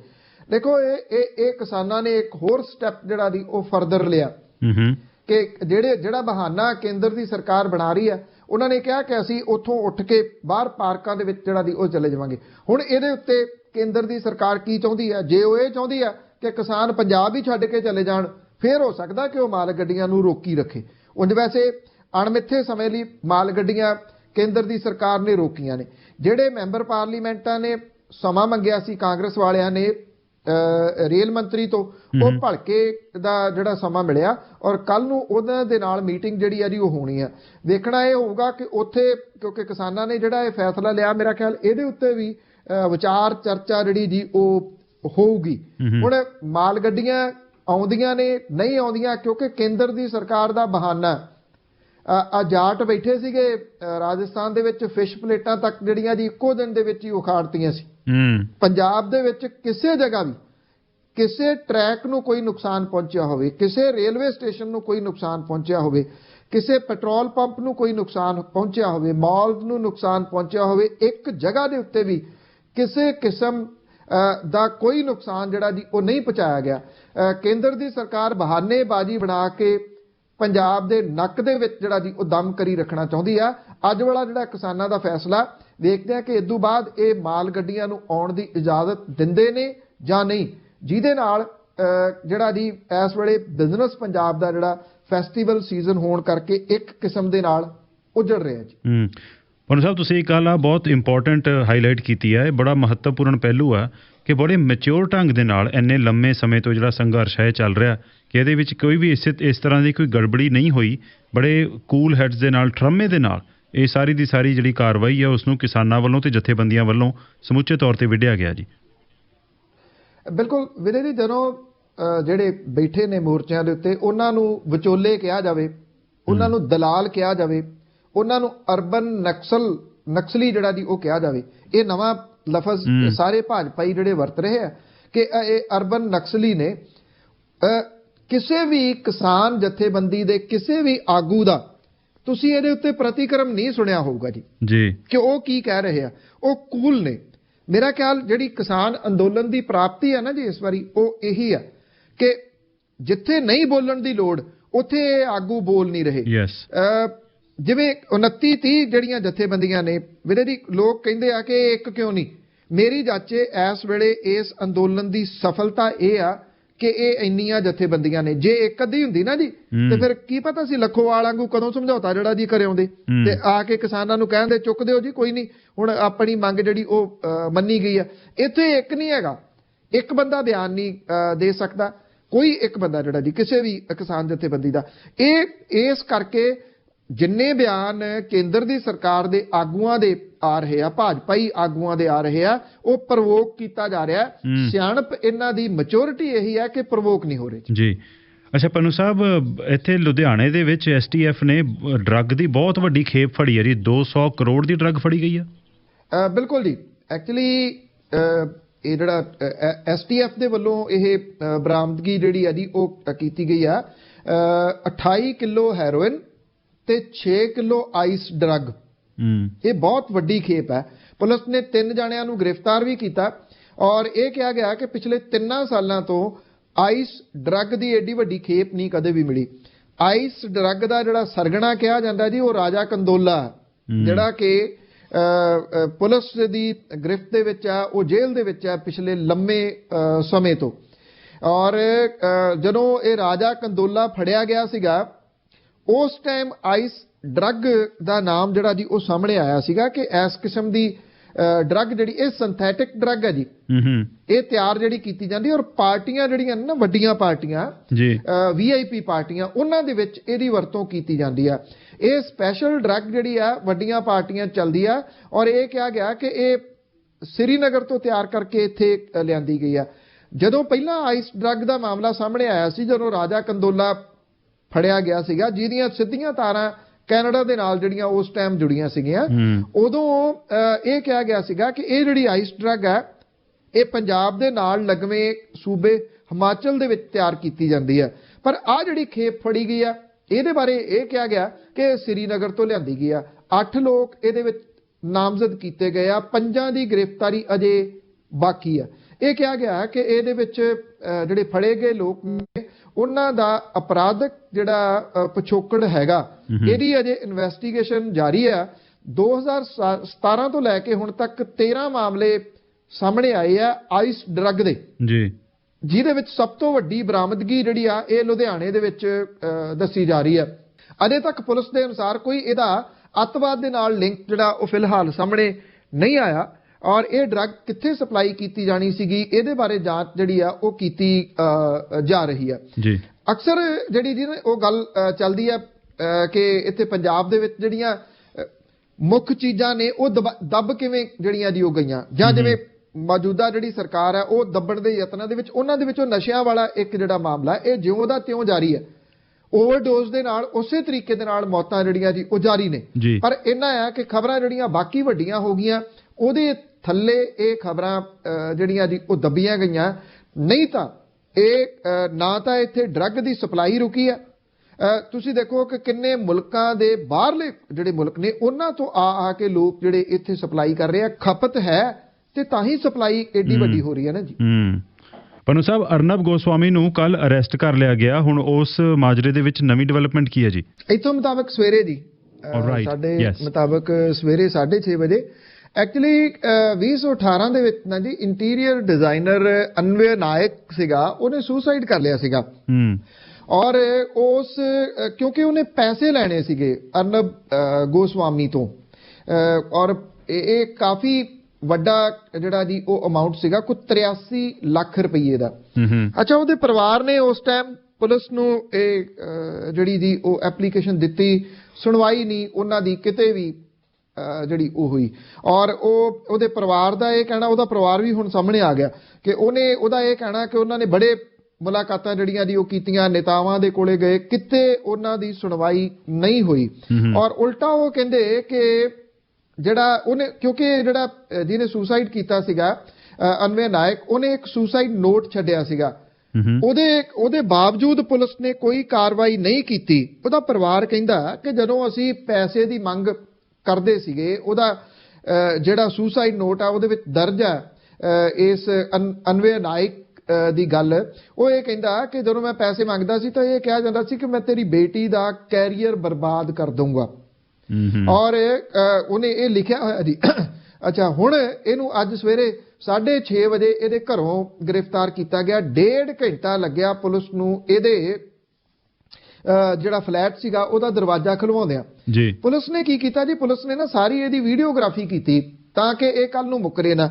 ਦੇਖੋ ਇਹ ਇਹ ਇਹ ਕਿਸਾਨਾਂ ਨੇ ਇੱਕ ਹੋਰ ਸਟੈਪ ਜਿਹੜਾ ਦੀ ਉਹ ਫਰਦਰ ਲਿਆ ਹੂੰ ਹੂੰ। ਕਿ ਜਿਹੜੇ ਜਿਹੜਾ ਬਹਾਨਾ ਕੇਂਦਰ ਦੀ ਸਰਕਾਰ ਬਣਾ ਰਹੀ ਹੈ ਉਹਨਾਂ ਨੇ ਕਿਹਾ ਕਿ ਅਸੀਂ ਉੱਥੋਂ ਉੱਠ ਕੇ ਬਾਹਰ ਪਾਰਕਾਂ ਦੇ ਵਿੱਚ ਜਿਹੜਾ ਦੀ ਉਹ ਚਲੇ ਜਾਵਾਂਗੇ। ਹੁਣ ਇਹਦੇ ਉੱਤੇ ਕੇਂਦਰ ਦੀ ਸਰਕਾਰ ਕੀ ਚਾਹੁੰਦੀ ਹੈ? ਜੇ ਉਹ ਇਹ ਚਾਹੁੰਦੀ ਹੈ ਕਿ ਕਿਸਾਨ ਪੰਜਾਬ ਹੀ ਛੱਡ ਕੇ ਚਲੇ ਜਾਣ, ਫੇਰ ਹੋ ਸਕਦਾ ਕਿ ਉਹ ਮਾਲ ਗੱਡੀਆਂ ਨੂੰ ਰੋਕੀ ਰੱਖੇ। ਉਂਝ ਵੈਸੇ ਅਣਮਿੱਥੇ ਸਮੇਂ ਲਈ ਮਾਲ ਗੱਡੀਆਂ ਕੇਂਦਰ ਦੀ ਸਰਕਾਰ ਨੇ ਰੋਕੀਆਂ ਨੇ। ਜਿਹੜੇ ਮੈਂਬਰ ਪਾਰਲੀਮੈਂਟਾਂ ਨੇ ਸਮਾਂ ਮੰਗਿਆ ਸੀ, ਕਾਂਗਰਸ ਵਾਲਿਆਂ ਨੇ ਰੇਲ ਮੰਤਰੀ ਤੋਂ ਉਹ। ਭਲਕੇ ਦਾ ਜਿਹੜਾ ਸਮਾਂ ਮਿਲਿਆ ਔਰ ਕੱਲ ਨੂੰ ਉਹਨਾਂ ਦੇ ਨਾਲ ਮੀਟਿੰਗ ਜਿਹੜੀ ਆ ਜੀ ਉਹ ਹੋਣੀ ਆ ਦੇਖਣਾ ਇਹ ਹੋਊਗਾ ਕਿ ਉੱਥੇ ਕਿਉਂਕਿ ਕਿਸਾਨਾਂ ਨੇ ਜਿਹੜਾ ਇਹ ਫੈਸਲਾ ਲਿਆ ਮੇਰਾ ਖਿਆਲ ਇਹਦੇ ਉੱਤੇ ਵੀ ਵਿਚਾਰ ਚਰਚਾ ਜਿਹੜੀ ਜੀ ਉਹ ਹੋਊਗੀ। ਹੁਣ ਮਾਲ ਗੱਡੀਆਂ ਆਉਂਦੀਆਂ ਨੇ ਨਹੀਂ ਆਉਂਦੀਆਂ ਕਿਉਂਕਿ ਕੇਂਦਰ ਦੀ ਸਰਕਾਰ ਦਾ ਬਹਾਨਾ ਆ ਜਾਟ ਬੈਠੇ ਸੀਗੇ ਰਾਜਸਥਾਨ ਦੇ ਵਿੱਚ ਫਿਸ਼ ਪਲੇਟਾਂ ਤੱਕ ਜਿਹੜੀਆਂ ਜੀ ਇੱਕੋ ਦਿਨ ਦੇ ਵਿੱਚ ਹੀ ਉਖਾੜਤੀਆਂ ਸੀ ਹੂੰ। ਪੰਜਾਬ ਦੇ ਵਿੱਚ ਕਿਸੇ ਜਗ੍ਹਾ ਵੀ ਕਿਸੇ ਟਰੈਕ ਨੂੰ ਕੋਈ ਨੁਕਸਾਨ ਪਹੁੰਚਿਆ ਹੋਵੇ, ਕਿਸੇ ਰੇਲਵੇ ਸਟੇਸ਼ਨ ਨੂੰ ਕੋਈ ਨੁਕਸਾਨ ਪਹੁੰਚਿਆ ਹੋਵੇ, ਕਿਸੇ ਪੈਟਰੋਲ ਪੰਪ ਨੂੰ ਕੋਈ ਨੁਕਸਾਨ ਪਹੁੰਚਿਆ ਹੋਵੇ ਮਾਲਸ ਨੂੰ ਨੁਕਸਾਨ ਪਹੁੰਚਿਆ ਹੋਵੇ, ਇੱਕ ਜਗ੍ਹਾ ਦੇ ਉੱਤੇ ਵੀ ਕਿਸੇ ਕਿਸਮ ਦਾ ਕੋਈ ਨੁਕਸਾਨ ਜਿਹੜਾ ਜੀ ਉਹ ਨਹੀਂ ਪਹੁੰਚਾਇਆ ਗਿਆ। ਕੇਂਦਰ ਦੀ ਸਰਕਾਰ ਬਹਾਨੇਬਾਜ਼ੀ ਬਣਾ ਕੇ ਪੰਜਾਬ ਦੇ ਨੱਕ ਦੇ ਵਿੱਚ ਜਿਹੜਾ ਜੀ ਉਹ ਦਮ ਕਰੀ ਰੱਖਣਾ ਚਾਹੁੰਦੀ ਆ। ਅੱਜ ਵਾਲਾ ਜਿਹੜਾ ਕਿਸਾਨਾਂ ਦਾ ਫੈਸਲਾ ਦੇਖਦੇ ਆ ਕਿ ਇਦੋਂ ਬਾਅਦ ਇਹ ਮਾਲ ਗੱਡੀਆਂ ਨੂੰ ਆਉਣ ਦੀ ਇਜਾਜ਼ਤ ਦਿੰਦੇ ਨੇ ਜਾਂ ਨਹੀਂ। ਜਿਹਦੇ ਨਾਲ ਜਿਹੜਾ ਜੀ ਇਸ ਵੇਲੇ ਬਿਜ਼ਨਸ ਪੰਜਾਬ ਦਾ ਜਿਹੜਾ ਫੈਸਟੀਵਲ ਸੀਜ਼ਨ ਹੋਣ ਕਰਕੇ ਇੱਕ ਕਿਸਮ ਦੇ ਨਾਲ ਉਜੜ ਰਿਹਾ ਜੀ। ਹੂੰ। ਪਨ ਸਾਹਿਬ, ਤੁਸੀਂ ਇੱਕ ਗੱਲ ਆ ਬਹੁਤ ਇੰਪੋਰਟੈਂਟ ਹਾਈਲਾਈਟ ਕੀਤੀ ਹੈ ਇਹ ਬੜਾ ਮਹੱਤਵਪੂਰਨ ਪਹਿਲੂ ਆ ਕਿ ਬੜੇ ਮੈਚੁਰ ਢੰਗ ਦੇ ਨਾਲ ਇੰਨੇ ਲੰਮੇ ਸਮੇਂ ਤੋਂ ਜਿਹੜਾ ਸੰਘਰਸ਼ ਹੈ ਇਹ ਚੱਲ ਰਿਹਾ ਕਿ ਇਹਦੇ ਵਿੱਚ ਕੋਈ ਵੀ ਇਸ ਇਸ ਤਰ੍ਹਾਂ ਦੀ ਕੋਈ ਗੜਬੜੀ ਨਹੀਂ ਹੋਈ। ਬੜੇ ਕੂਲ ਹੈਡਸ ਦੇ ਨਾਲ ਠਰਮੇ ਦੇ ਨਾਲ ਇਹ ਸਾਰੀ ਦੀ ਸਾਰੀ ਜਿਹੜੀ ਕਾਰਵਾਈ ਹੈ ਉਸ ਨੂੰ ਕਿਸਾਨਾਂ ਵੱਲੋਂ ਤੇ ਜਥੇਬੰਦੀਆਂ ਵੱਲੋਂ ਸਮੁੱਚੇ ਤੌਰ ਤੇ ਵਿੱਢਿਆ ਗਿਆ ਜੀ ਬਿਲਕੁਲ ਵੀਰੇ ਜੀ ਜਦੋਂ ਜਿਹੜੇ ਬੈਠੇ ਨੇ ਮੋਰਚਿਆਂ ਦੇ ਉੱਤੇ ਉਹਨਾਂ ਨੂੰ ਵਿਚੋਲੇ ਕਿਹਾ ਜਾਵੇ ਉਹਨਾਂ ਨੂੰ ਦਲਾਲ ਕਿਹਾ ਜਾਵੇ ਉਹਨਾਂ ਨੂੰ ਅਰਬਨ ਨਕਸਲ ਨਕਸਲੀ ਜਿਹੜਾ ਦੀ ਉਹ ਕਿਹਾ ਜਾਵੇ ਇਹ ਨਵਾਂ ਲਫ਼ਜ਼। ਸਾਰੇ ਭਾਜਪਾਈ ਜਿਹੜੇ ਵਰਤ ਰਹੇ ਆ ਕਿ ਇਹ ਅਰਬਨ ਨਕਸਲੀ ਨੇ ਕਿਸੇ ਵੀ ਕਿਸਾਨ ਜਥੇਬੰਦੀ ਦੇ ਕਿਸੇ ਵੀ ਆਗੂ ਦਾ ਤੁਸੀਂ ਇਹਦੇ ਉੱਤੇ ਪ੍ਰਤੀਕਰਮ ਨਹੀਂ ਸੁਣਿਆ ਹੋਊਗਾ ਜੀ। ਜੀ। ਕਿ ਉਹ ਕੀ ਕਹਿ ਰਹੇ ਆ? ਉਹ ਕੂਲ ਨੇ। ਮੇਰਾ ਖਿਆਲ ਜਿਹੜੀ ਕਿਸਾਨ ਅੰਦੋਲਨ ਦੀ ਪ੍ਰਾਪਤੀ ਹੈ ਨਾ ਜੀ ਇਸ ਵਾਰੀ ਉਹ ਇਹੀ ਆ ਕਿ ਜਿੱਥੇ ਨਹੀਂ ਬੋਲਣ ਦੀ ਲੋੜ ਉੱਥੇ ਆਗੂ ਬੋਲ ਨਹੀਂ ਰਹੇ। ਜਿਵੇਂ 29 30 ਜਿਹੜੀਆਂ ਜਥੇਬੰਦੀਆਂ ਨੇ ਵੀਰੇ ਦੀ ਲੋਕ ਕਹਿੰਦੇ ਆ ਕਿ ਇੱਕ ਕਿਉਂ ਨਹੀਂ? ਮੇਰੀ ਜਾਚੇ ਇਸ ਵੇਲੇ ਇਸ ਅੰਦੋਲਨ ਦੀ ਸਫਲਤਾ ਇਹ ਆ ਕਿ ਇਹ ਇੰਨੀਆਂ ਜਥੇਬੰਦੀਆਂ ਨੇ। ਜੇ ਇੱਕ ਅੱਧੀ ਹੁੰਦੀ ਨਾ ਜੀ। ਤੇ ਫਿਰ ਕੀ ਪਤਾ ਸੀ ਲੱਖੋਵਾਲ ਵਾਂਗੂ ਕਦੋਂ ਸਮਝੌਤਾ ਜਿਹੜਾ ਜੀ ਕਰੇ ਆਉਂਦੇ। ਤੇ ਆ ਕੇ ਕਿਸਾਨਾਂ ਨੂੰ ਕਹਿੰਦੇ ਚੁੱਕ ਦਿਓ ਜੀ ਕੋਈ ਨਹੀਂ। ਹੁਣ ਆਪਣੀ ਮੰਗ ਜਿਹੜੀ ਉਹ ਮੰਨੀ ਗਈ ਆ। ਇੱਥੇ ਇੱਕ ਨਹੀਂ ਹੈਗਾ। ਇੱਕ ਬੰਦਾ ਬਿਆਨ ਨਹੀਂ ਦੇ ਸਕਦਾ। ਕੋਈ ਇੱਕ ਬੰਦਾ ਜਿਹੜਾ ਜੀ ਕਿਸੇ ਵੀ ਕਿਸਾਨ ਜਥੇਬੰਦੀ ਦਾ। ਇਹ ਇਸ ਕਰਕੇ ਜਿੰਨੇ ਬਿਆਨ ਕੇਂਦਰ ਦੀ ਸਰਕਾਰ ਦੇ ਆਗੂਆਂ ਦੇ ਆ ਰਹੇ ਆ ਭਾਜਪਾਈ ਆਗੂਆਂ ਦੇ ਆ ਰਹੇ ਆ ਉਹ ਪ੍ਰਵੋਕ ਕੀਤਾ ਜਾ ਰਿਹਾ। ਸਿਆਣਪ ਇਹਨਾਂ ਦੀ ਮੈਚੁਰਿਟੀ ਇਹੀ ਹੈ ਕਿ ਪ੍ਰਵੋਕ ਨਹੀਂ ਹੋ ਰਹੇ। ਜੀ। ਅੱਛਾ ਪਨੂ ਸਾਹਿਬ ਇੱਥੇ ਲੁਧਿਆਣੇ ਦੇ ਵਿੱਚ ਐਸਟੀਐਫ ਨੇ ਡਰੱਗ ਦੀ ਬਹੁਤ ਵੱਡੀ ਖੇਪ ਫੜੀ ਹੈ ਜੀ। 200 ਕਰੋੜ ਦੀ ਡਰੱਗ ਫੜੀ ਗਈ ਆ। ਬਿਲਕੁਲ ਜੀ। ਐਕਚੁਅਲੀ ਇਹ ਜਿਹੜਾ ਐਸਟੀਐਫ ਦੇ ਵੱਲੋਂ ਇਹ ਬਰਾਮਦਗੀ ਜਿਹੜੀ ਆ ਜੀ ਉਹ ਕੀਤੀ ਗਈ ਆ। ਅ, 28 ਕਿਲੋ ਹੈਰੋਇਨ ਤੇ 6 ਕਿਲੋ ਆਈਸ ਡਰੱਗ। ਹੂੰ। ਇਹ ਬਹੁਤ ਵੱਡੀ ਖੇਪ ਹੈ। ਪੁਲਿਸ ਨੇ ਤਿੰਨ ਜਣਿਆਂ ਨੂੰ ਗ੍ਰਿਫਤਾਰ ਵੀ ਕੀਤਾ ਔਰ ਇਹ ਕਿਹਾ ਗਿਆ ਕਿ ਪਿਛਲੇ ਤਿੰਨਾਂ ਸਾਲਾਂ ਤੋਂ ਆਈਸ ਡਰੱਗ ਦੀ ਏਡੀ ਵੱਡੀ ਖੇਪ ਨਹੀਂ ਕਦੇ ਵੀ ਮਿਲੀ। ਆਈਸ ਡਰੱਗ ਦਾ ਜਿਹੜਾ ਸਰਗਣਾ ਕਿਹਾ ਜਾਂਦਾ ਜੀ ਉਹ ਰਾਜਾ ਕੰਦੋਲਾ। ਜਿਹੜਾ ਕਿ ਪੁਲਿਸ ਦੀ ਗ੍ਰਿਫਤ ਦੇ ਵਿੱਚ ਆ ਉਹ ਜੇਲ੍ਹ ਦੇ ਵਿੱਚ ਆ ਪਿਛਲੇ ਲੰਮੇ ਸਮੇਂ ਤੋਂ। ਔਰ ਜਦੋਂ ਇਹ ਰਾਜਾ ਕੰਦੋਲਾ ਫੜਿਆ ਗਿਆ ਸੀਗਾ ਉਸ ਟਾਈਮ ਆਈਸ ਡਰੱਗ ਦਾ ਨਾਮ ਜਿਹੜਾ ਜੀ ਉਹ ਸਾਹਮਣੇ ਆਇਆ ਸੀਗਾ ਕਿ ਇਸ ਕਿਸਮ ਦੀ ਡਰੱਗ ਜਿਹੜੀ ਇਹ ਸਿੰਥੈਟਿਕ ਡਰੱਗ ਹੈ ਜੀ। ਹੂੰ ਹੂੰ। ਇਹ ਤਿਆਰ ਜਿਹੜੀ ਕੀਤੀ ਜਾਂਦੀ ਔਰ ਪਾਰਟੀਆਂ ਜਿਹੜੀਆਂ ਨੇ ਨਾ ਵੱਡੀਆਂ ਪਾਰਟੀਆਂ ਜੀ। ਵੀਆਈਪੀ ਪਾਰਟੀਆਂ ਉਹਨਾਂ ਦੇ ਵਿੱਚ ਇਹਦੀ ਵਰਤੋਂ ਕੀਤੀ ਜਾਂਦੀ ਆ। ਇਹ ਸਪੈਸ਼ਲ ਡਰੱਗ ਜਿਹੜੀ ਆ ਵੱਡੀਆਂ ਪਾਰਟੀਆਂ ਚੱਲਦੀ ਆ ਔਰ ਇਹ ਕਿਹਾ ਗਿਆ ਕਿ ਇਹ ਸ੍ਰੀਨਗਰ ਤੋਂ ਤਿਆਰ ਕਰਕੇ ਇੱਥੇ ਲਿਆਂਦੀ ਗਈ ਆ। ਜਦੋਂ ਪਹਿਲਾਂ ਆਈਸ ਡਰੱਗ ਦਾ ਮਾਮਲਾ ਸਾਹਮਣੇ ਆਇਆ ਸੀ ਜਦੋਂ ਰਾਜਾ ਕੰਦੋਲਾ ਫੜਿਆ ਗਿਆ ਸੀਗਾ ਜਿਹਦੀਆਂ ਸਿੱਧੀਆਂ ਤਾਰਾਂ ਕੈਨੇਡਾ ਦੇ ਨਾਲ ਜਿਹੜੀਆਂ ਉਸ ਟਾਈਮ ਜੁੜੀਆਂ ਸੀਗੀਆਂ ਉਦੋਂ ਇਹ ਕਿਹਾ ਗਿਆ ਸੀਗਾ ਕਿ ਇਹ ਜਿਹੜੀ ਆਈਸ ਡਰੱਗ ਹੈ ਇਹ ਪੰਜਾਬ ਦੇ ਨਾਲ ਲੱਗਵੇਂ ਸੂਬੇ ਹਿਮਾਚਲ ਦੇ ਵਿੱਚ ਤਿਆਰ ਕੀਤੀ ਜਾਂਦੀ ਹੈ। ਪਰ ਆ ਜਿਹੜੀ ਖੇਪ ਫੜੀ ਗਈ ਆ ਇਹਦੇ ਬਾਰੇ ਇਹ ਕਿਹਾ ਗਿਆ ਕਿ ਸ੍ਰੀਨਗਰ ਤੋਂ ਲਿਆਂਦੀ ਗਈ ਆ 8 ਲੋਕ ਇਹਦੇ ਵਿੱਚ ਨਾਮਜ਼ਦ ਕੀਤੇ ਗਏ ਆ ਪੰਜਾਂ ਦੀ ਗ੍ਰਿਫਤਾਰੀ ਅਜੇ ਬਾਕੀ ਆ ਇਹ ਕਿਹਾ ਗਿਆ ਕਿ ਇਹਦੇ ਵਿੱਚ ਜਿਹੜੇ ਫੜੇ ਗਏ ਲੋਕ ਨੇ ਉਹਨਾਂ ਦਾ ਅਪਰਾਧਕ ਜਿਹੜਾ ਪਿਛੋਕੜ ਹੈਗਾ। ਇਹਦੀ ਅਜੇ ਇਨਵੈਸਟੀਗੇਸ਼ਨ ਜਾਰੀ ਆ 2017 ਤੋਂ ਲੈ ਕੇ ਹੁਣ ਤੱਕ 13 ਮਾਮਲੇ ਸਾਹਮਣੇ ਆਏ ਆ ਆਈਸ ਡਰੱਗ ਦੇ। ਜੀ। ਜਿਹਦੇ ਵਿੱਚ ਸਭ ਤੋਂ ਵੱਡੀ ਬਰਾਮਦਗੀ ਜਿਹੜੀ ਆ ਇਹ ਲੁਧਿਆਣੇ ਦੇ ਵਿੱਚ ਦੱਸੀ ਜਾ ਰਹੀ ਹੈ। ਅਜੇ ਤੱਕ ਪੁਲਿਸ ਦੇ ਅਨੁਸਾਰ ਕੋਈ ਇਹਦਾ ਅੱਤਵਾਦ ਦੇ ਨਾਲ ਲਿੰਕ ਜਿਹੜਾ ਉਹ ਫਿਲਹਾਲ ਸਾਹਮਣੇ ਨਹੀਂ ਆਇਆ। ਔਰ ਇਹ ਡਰੱਗ ਕਿੱਥੇ ਸਪਲਾਈ ਕੀਤੀ ਜਾਣੀ ਸੀਗੀ ਇਹਦੇ ਬਾਰੇ ਜਾਂਚ ਜਿਹੜੀ ਆ ਉਹ ਕੀਤੀ ਜਾ ਰਹੀ ਹੈ ਜੀ। ਅਕਸਰ ਜਿਹੜੀ ਜੀ ਉਹ ਗੱਲ ਚੱਲਦੀ ਅ, ਕਿ ਇੱਥੇ ਪੰਜਾਬ ਦੇ ਵਿੱਚ ਜਿਹੜੀਆਂ ਮੁੱਖ ਚੀਜ਼ਾਂ ਨੇ ਉਹ ਦਬ- ਕਿਵੇਂ ਜਿਹੜੀਆਂ ਦੀ ਉਹ ਗਈਆਂ। ਜਾਂ ਜਿਵੇਂ ਮੌਜੂਦਾ ਜਿਹੜੀ ਸਰਕਾਰ ਹੈ ਉਹ ਦੱਬਣ ਦੇ ਯਤਨਾਂ ਦੇ ਵਿੱਚ ਉਹਨਾਂ ਦੇ ਵਿੱਚੋਂ ਨਸ਼ਿਆਂ ਵਾਲਾ ਇੱਕ ਜਿਹੜਾ ਮਾਮਲਾ ਇਹ ਜਿਉਂ ਦਾ ਤਿਉਂ ਜਾਰੀ ਹੈ ਓਵਰਡੋਜ਼ ਦੇ ਨਾਲ ਉਸੇ ਤਰੀਕੇ ਦੇ ਨਾਲ ਮੌਤਾਂ ਜਿਹੜੀਆਂ ਜੀ ਉਹ ਜਾਰੀ ਨੇ। ਜੀ। ਪਰ ਇਹਨਾਂ ਆ ਕਿ ਖਬਰਾਂ ਜਿਹੜੀਆਂ ਬਾਕੀ ਵੱਡੀਆਂ ਹੋ ਗਈਆਂ ਉਹਦੇ ਥੱਲੇ ਇਹ ਖਬਰਾਂ ਜਿਹੜੀਆਂ ਜੀ ਉਹ ਦੱਬੀਆਂ ਗਈਆਂ ਨਹੀਂ ਤਾਂ ਇਹ ਨਾ ਤਾਂ ਇੱਥੇ ਡਰੱਗ ਦੀ ਸਪਲਾਈ ਰੁਕੀ ਹੈ ਤੁਸੀਂ ਦੇਖੋ ਕਿ ਕਿੰਨੇ ਮੁਲਕਾਂ ਦੇ ਬਾਹਰਲੇ ਜਿਹੜੇ ਮੁਲਕ ਨੇ ਉਹਨਾਂ ਤੋਂ ਆ ਆ ਕੇ ਲੋਕ ਜਿਹੜੇ ਇੱਥੇ ਸਪਲਾਈ ਕਰ ਰਹੇ ਆ ਖਪਤ ਹੈ ਤੇ ਤਾਂ ਹੀ ਸਪਲਾਈ ਏਡੀ। ਵੱਡੀ ਹੋ ਰਹੀ ਹੈ ਨਾ ਜੀ ਪਨੂ ਸਾਹਿਬ ਅਰਨਬ ਗੋਸਵਾਮੀ ਨੂੰ ਕੱਲ ਅਰੈਸਟ ਕਰ ਲਿਆ ਗਿਆ ਹੁਣ ਉਸ ਮਾਜਰੇ ਦੇ ਵਿੱਚ ਨਵੀਂ ਡਿਵੈਲਪਮੈਂਟ ਕੀ ਹੈ ਜੀ ਇਥੋਂ ਮੁਤਾਬਕ ਸਵੇਰੇ ਜੀ ਸਾਡੇ. ਮੁਤਾਬਕ ਸਵੇਰੇ 6:30 ਵਜੇ ਐਕਚੁਅਲੀ 2018 ਦੇ ਵਿੱਚ ਨਾ ਜੀ ਇੰਟੀਰੀਅਰ ਡਿਜ਼ਾਈਨਰ ਅਨਵੇ ਨਾਇਕ ਸੀਗਾ ਉਹਨੇ ਸੁਸਾਈਡ ਕਰ ਲਿਆ ਸੀਗਾ। ਹੂੰ। ਔਰ ਉਸ ਕਿਉਂਕਿ ਉਹਨੇ ਪੈਸੇ ਲੈਣੇ ਸੀਗੇ ਅਰਨਬ ਗੋਸਵਾਮੀ ਤੋਂ। ਔਰ ਇਹ ਕਾਫੀ ਵੱਡਾ ਜਿਹੜਾ ਜੀ ਉਹ ਅਮਾਉਂਟ ਸੀਗਾ ਕੋਈ 83 ਲੱਖ ਰੁਪਏ ਦਾ। ਅੱਛਾ ਉਹਦੇ ਪਰਿਵਾਰ ਨੇ ਉਸ ਟਾਈਮ ਪੁਲਿਸ ਨੂੰ ਇਹ ਜਿਹੜੀ ਜੀ ਉਹ ਐਪਲੀਕੇਸ਼ਨ ਦਿੱਤੀ ਸੁਣਵਾਈ ਨਹੀਂ ਉਹਨਾਂ ਦੀ ਕਿਤੇ ਵੀ ਜਿਹੜੀ ਉਹ ਹੋਈ। ਔਰ ਉਹ ਉਹਦੇ ਪਰਿਵਾਰ ਦਾ ਇਹ ਕਹਿਣਾ ਉਹਦਾ ਪਰਿਵਾਰ ਵੀ ਹੁਣ ਸਾਹਮਣੇ ਆ ਗਿਆ ਕਿ ਉਹਨੇ ਉਹਦਾ ਇਹ ਕਹਿਣਾ ਕਿ ਉਹਨਾਂ ਨੇ ਬੜੇ ਮੁਲਾਕਾਤਾਂ ਜਿਹੜੀਆਂ ਦੀ ਉਹ ਕੀਤੀਆਂ ਨੇਤਾਵਾਂ ਦੇ ਕੋਲੇ ਗਏ ਕਿਤੇ ਉਹਨਾਂ ਦੀ ਸੁਣਵਾਈ ਨਹੀਂ ਹੋਈ। ਔਰ ਉਲਟਾ ਉਹ ਕਹਿੰਦੇ ਕਿ ਜਿਹੜਾ ਉਹਨੇ ਕਿਉਂਕਿ ਜਿਹੜਾ ਜਿਹਨੇ ਸੁਸਾਈਡ ਕੀਤਾ ਸੀਗਾ ਅਨਵੇ ਨਾਇਕ ਉਹਨੇ ਇੱਕ ਸੁਸਾਈਡ ਨੋਟ ਛੱਡਿਆ ਸੀਗਾ। ਉਹਦੇ ਉਹਦੇ ਬਾਵਜੂਦ ਪੁਲਿਸ ਨੇ ਕੋਈ ਕਾਰਵਾਈ ਨਹੀਂ ਕੀਤੀ। ਉਹਦਾ ਪਰਿਵਾਰ ਕਹਿੰਦਾ ਕਿ ਜਦੋਂ ਅਸੀਂ ਪੈਸੇ ਦੀ ਮੰਗ ਕਰਦੇ ਸੀਗੇ ਉਹਦਾ ਜਿਹੜਾ ਸੁਸਾਈਡ ਨੋਟ ਆ ਉਹਦੇ ਵਿੱਚ ਦਰਜ ਆ ਅਹ, ਇਸ ਅਨ- ਅਨਵੇ ਨਾਇਕ ਦੀ ਗੱਲ। ਉਹ ਇਹ ਕਹਿੰਦਾ ਕਿ ਜਦੋਂ ਮੈਂ ਪੈਸੇ ਮੰਗਦਾ ਸੀ ਤਾਂ ਇਹ ਕਿਹਾ ਜਾਂਦਾ ਸੀ ਕਿ ਮੈਂ ਤੇਰੀ ਬੇਟੀ ਦਾ ਕੈਰੀਅਰ ਬਰਬਾਦ ਕਰ ਦਊਂਗਾ। ਹੂੰ ਹੂੰ ਔਰ ਉਹਨੇ ਇਹ ਲਿਖਿਆ ਹੋਇਆ ਜੀ। ਅੱਛਾ ਹੁਣ ਇਹਨੂੰ ਅੱਜ ਸਵੇਰੇ 6:30 ਵਜੇ ਇਹਦੇ ਘਰੋਂ ਗ੍ਰਿਫਤਾਰ ਕੀਤਾ ਗਿਆ। ਡੇਢ ਘੰਟਾ ਲੱਗਿਆ ਪੁਲਿਸ ਨੂੰ ਇਹਦੇ ਜਿਹੜਾ ਫਲੈਟ ਸੀਗਾ ਉਹਦਾ ਦਰਵਾਜ਼ਾ ਖੁਲਵਾਉਂਦਿਆਂ। ਜੀ। ਪੁਲਿਸ ਨੇ ਕੀ ਕੀਤਾ ਜੀ? ਪੁਲਿਸ ਨੇ ਨਾ ਸਾਰੀ ਇਹਦੀ ਵੀਡੀਓਗ੍ਰਾਫੀ ਕੀਤੀ ਤਾਂ ਕਿ ਇਹ ਕੱਲ ਨੂੰ ਮੁੱਕਰੇ ਨਾ।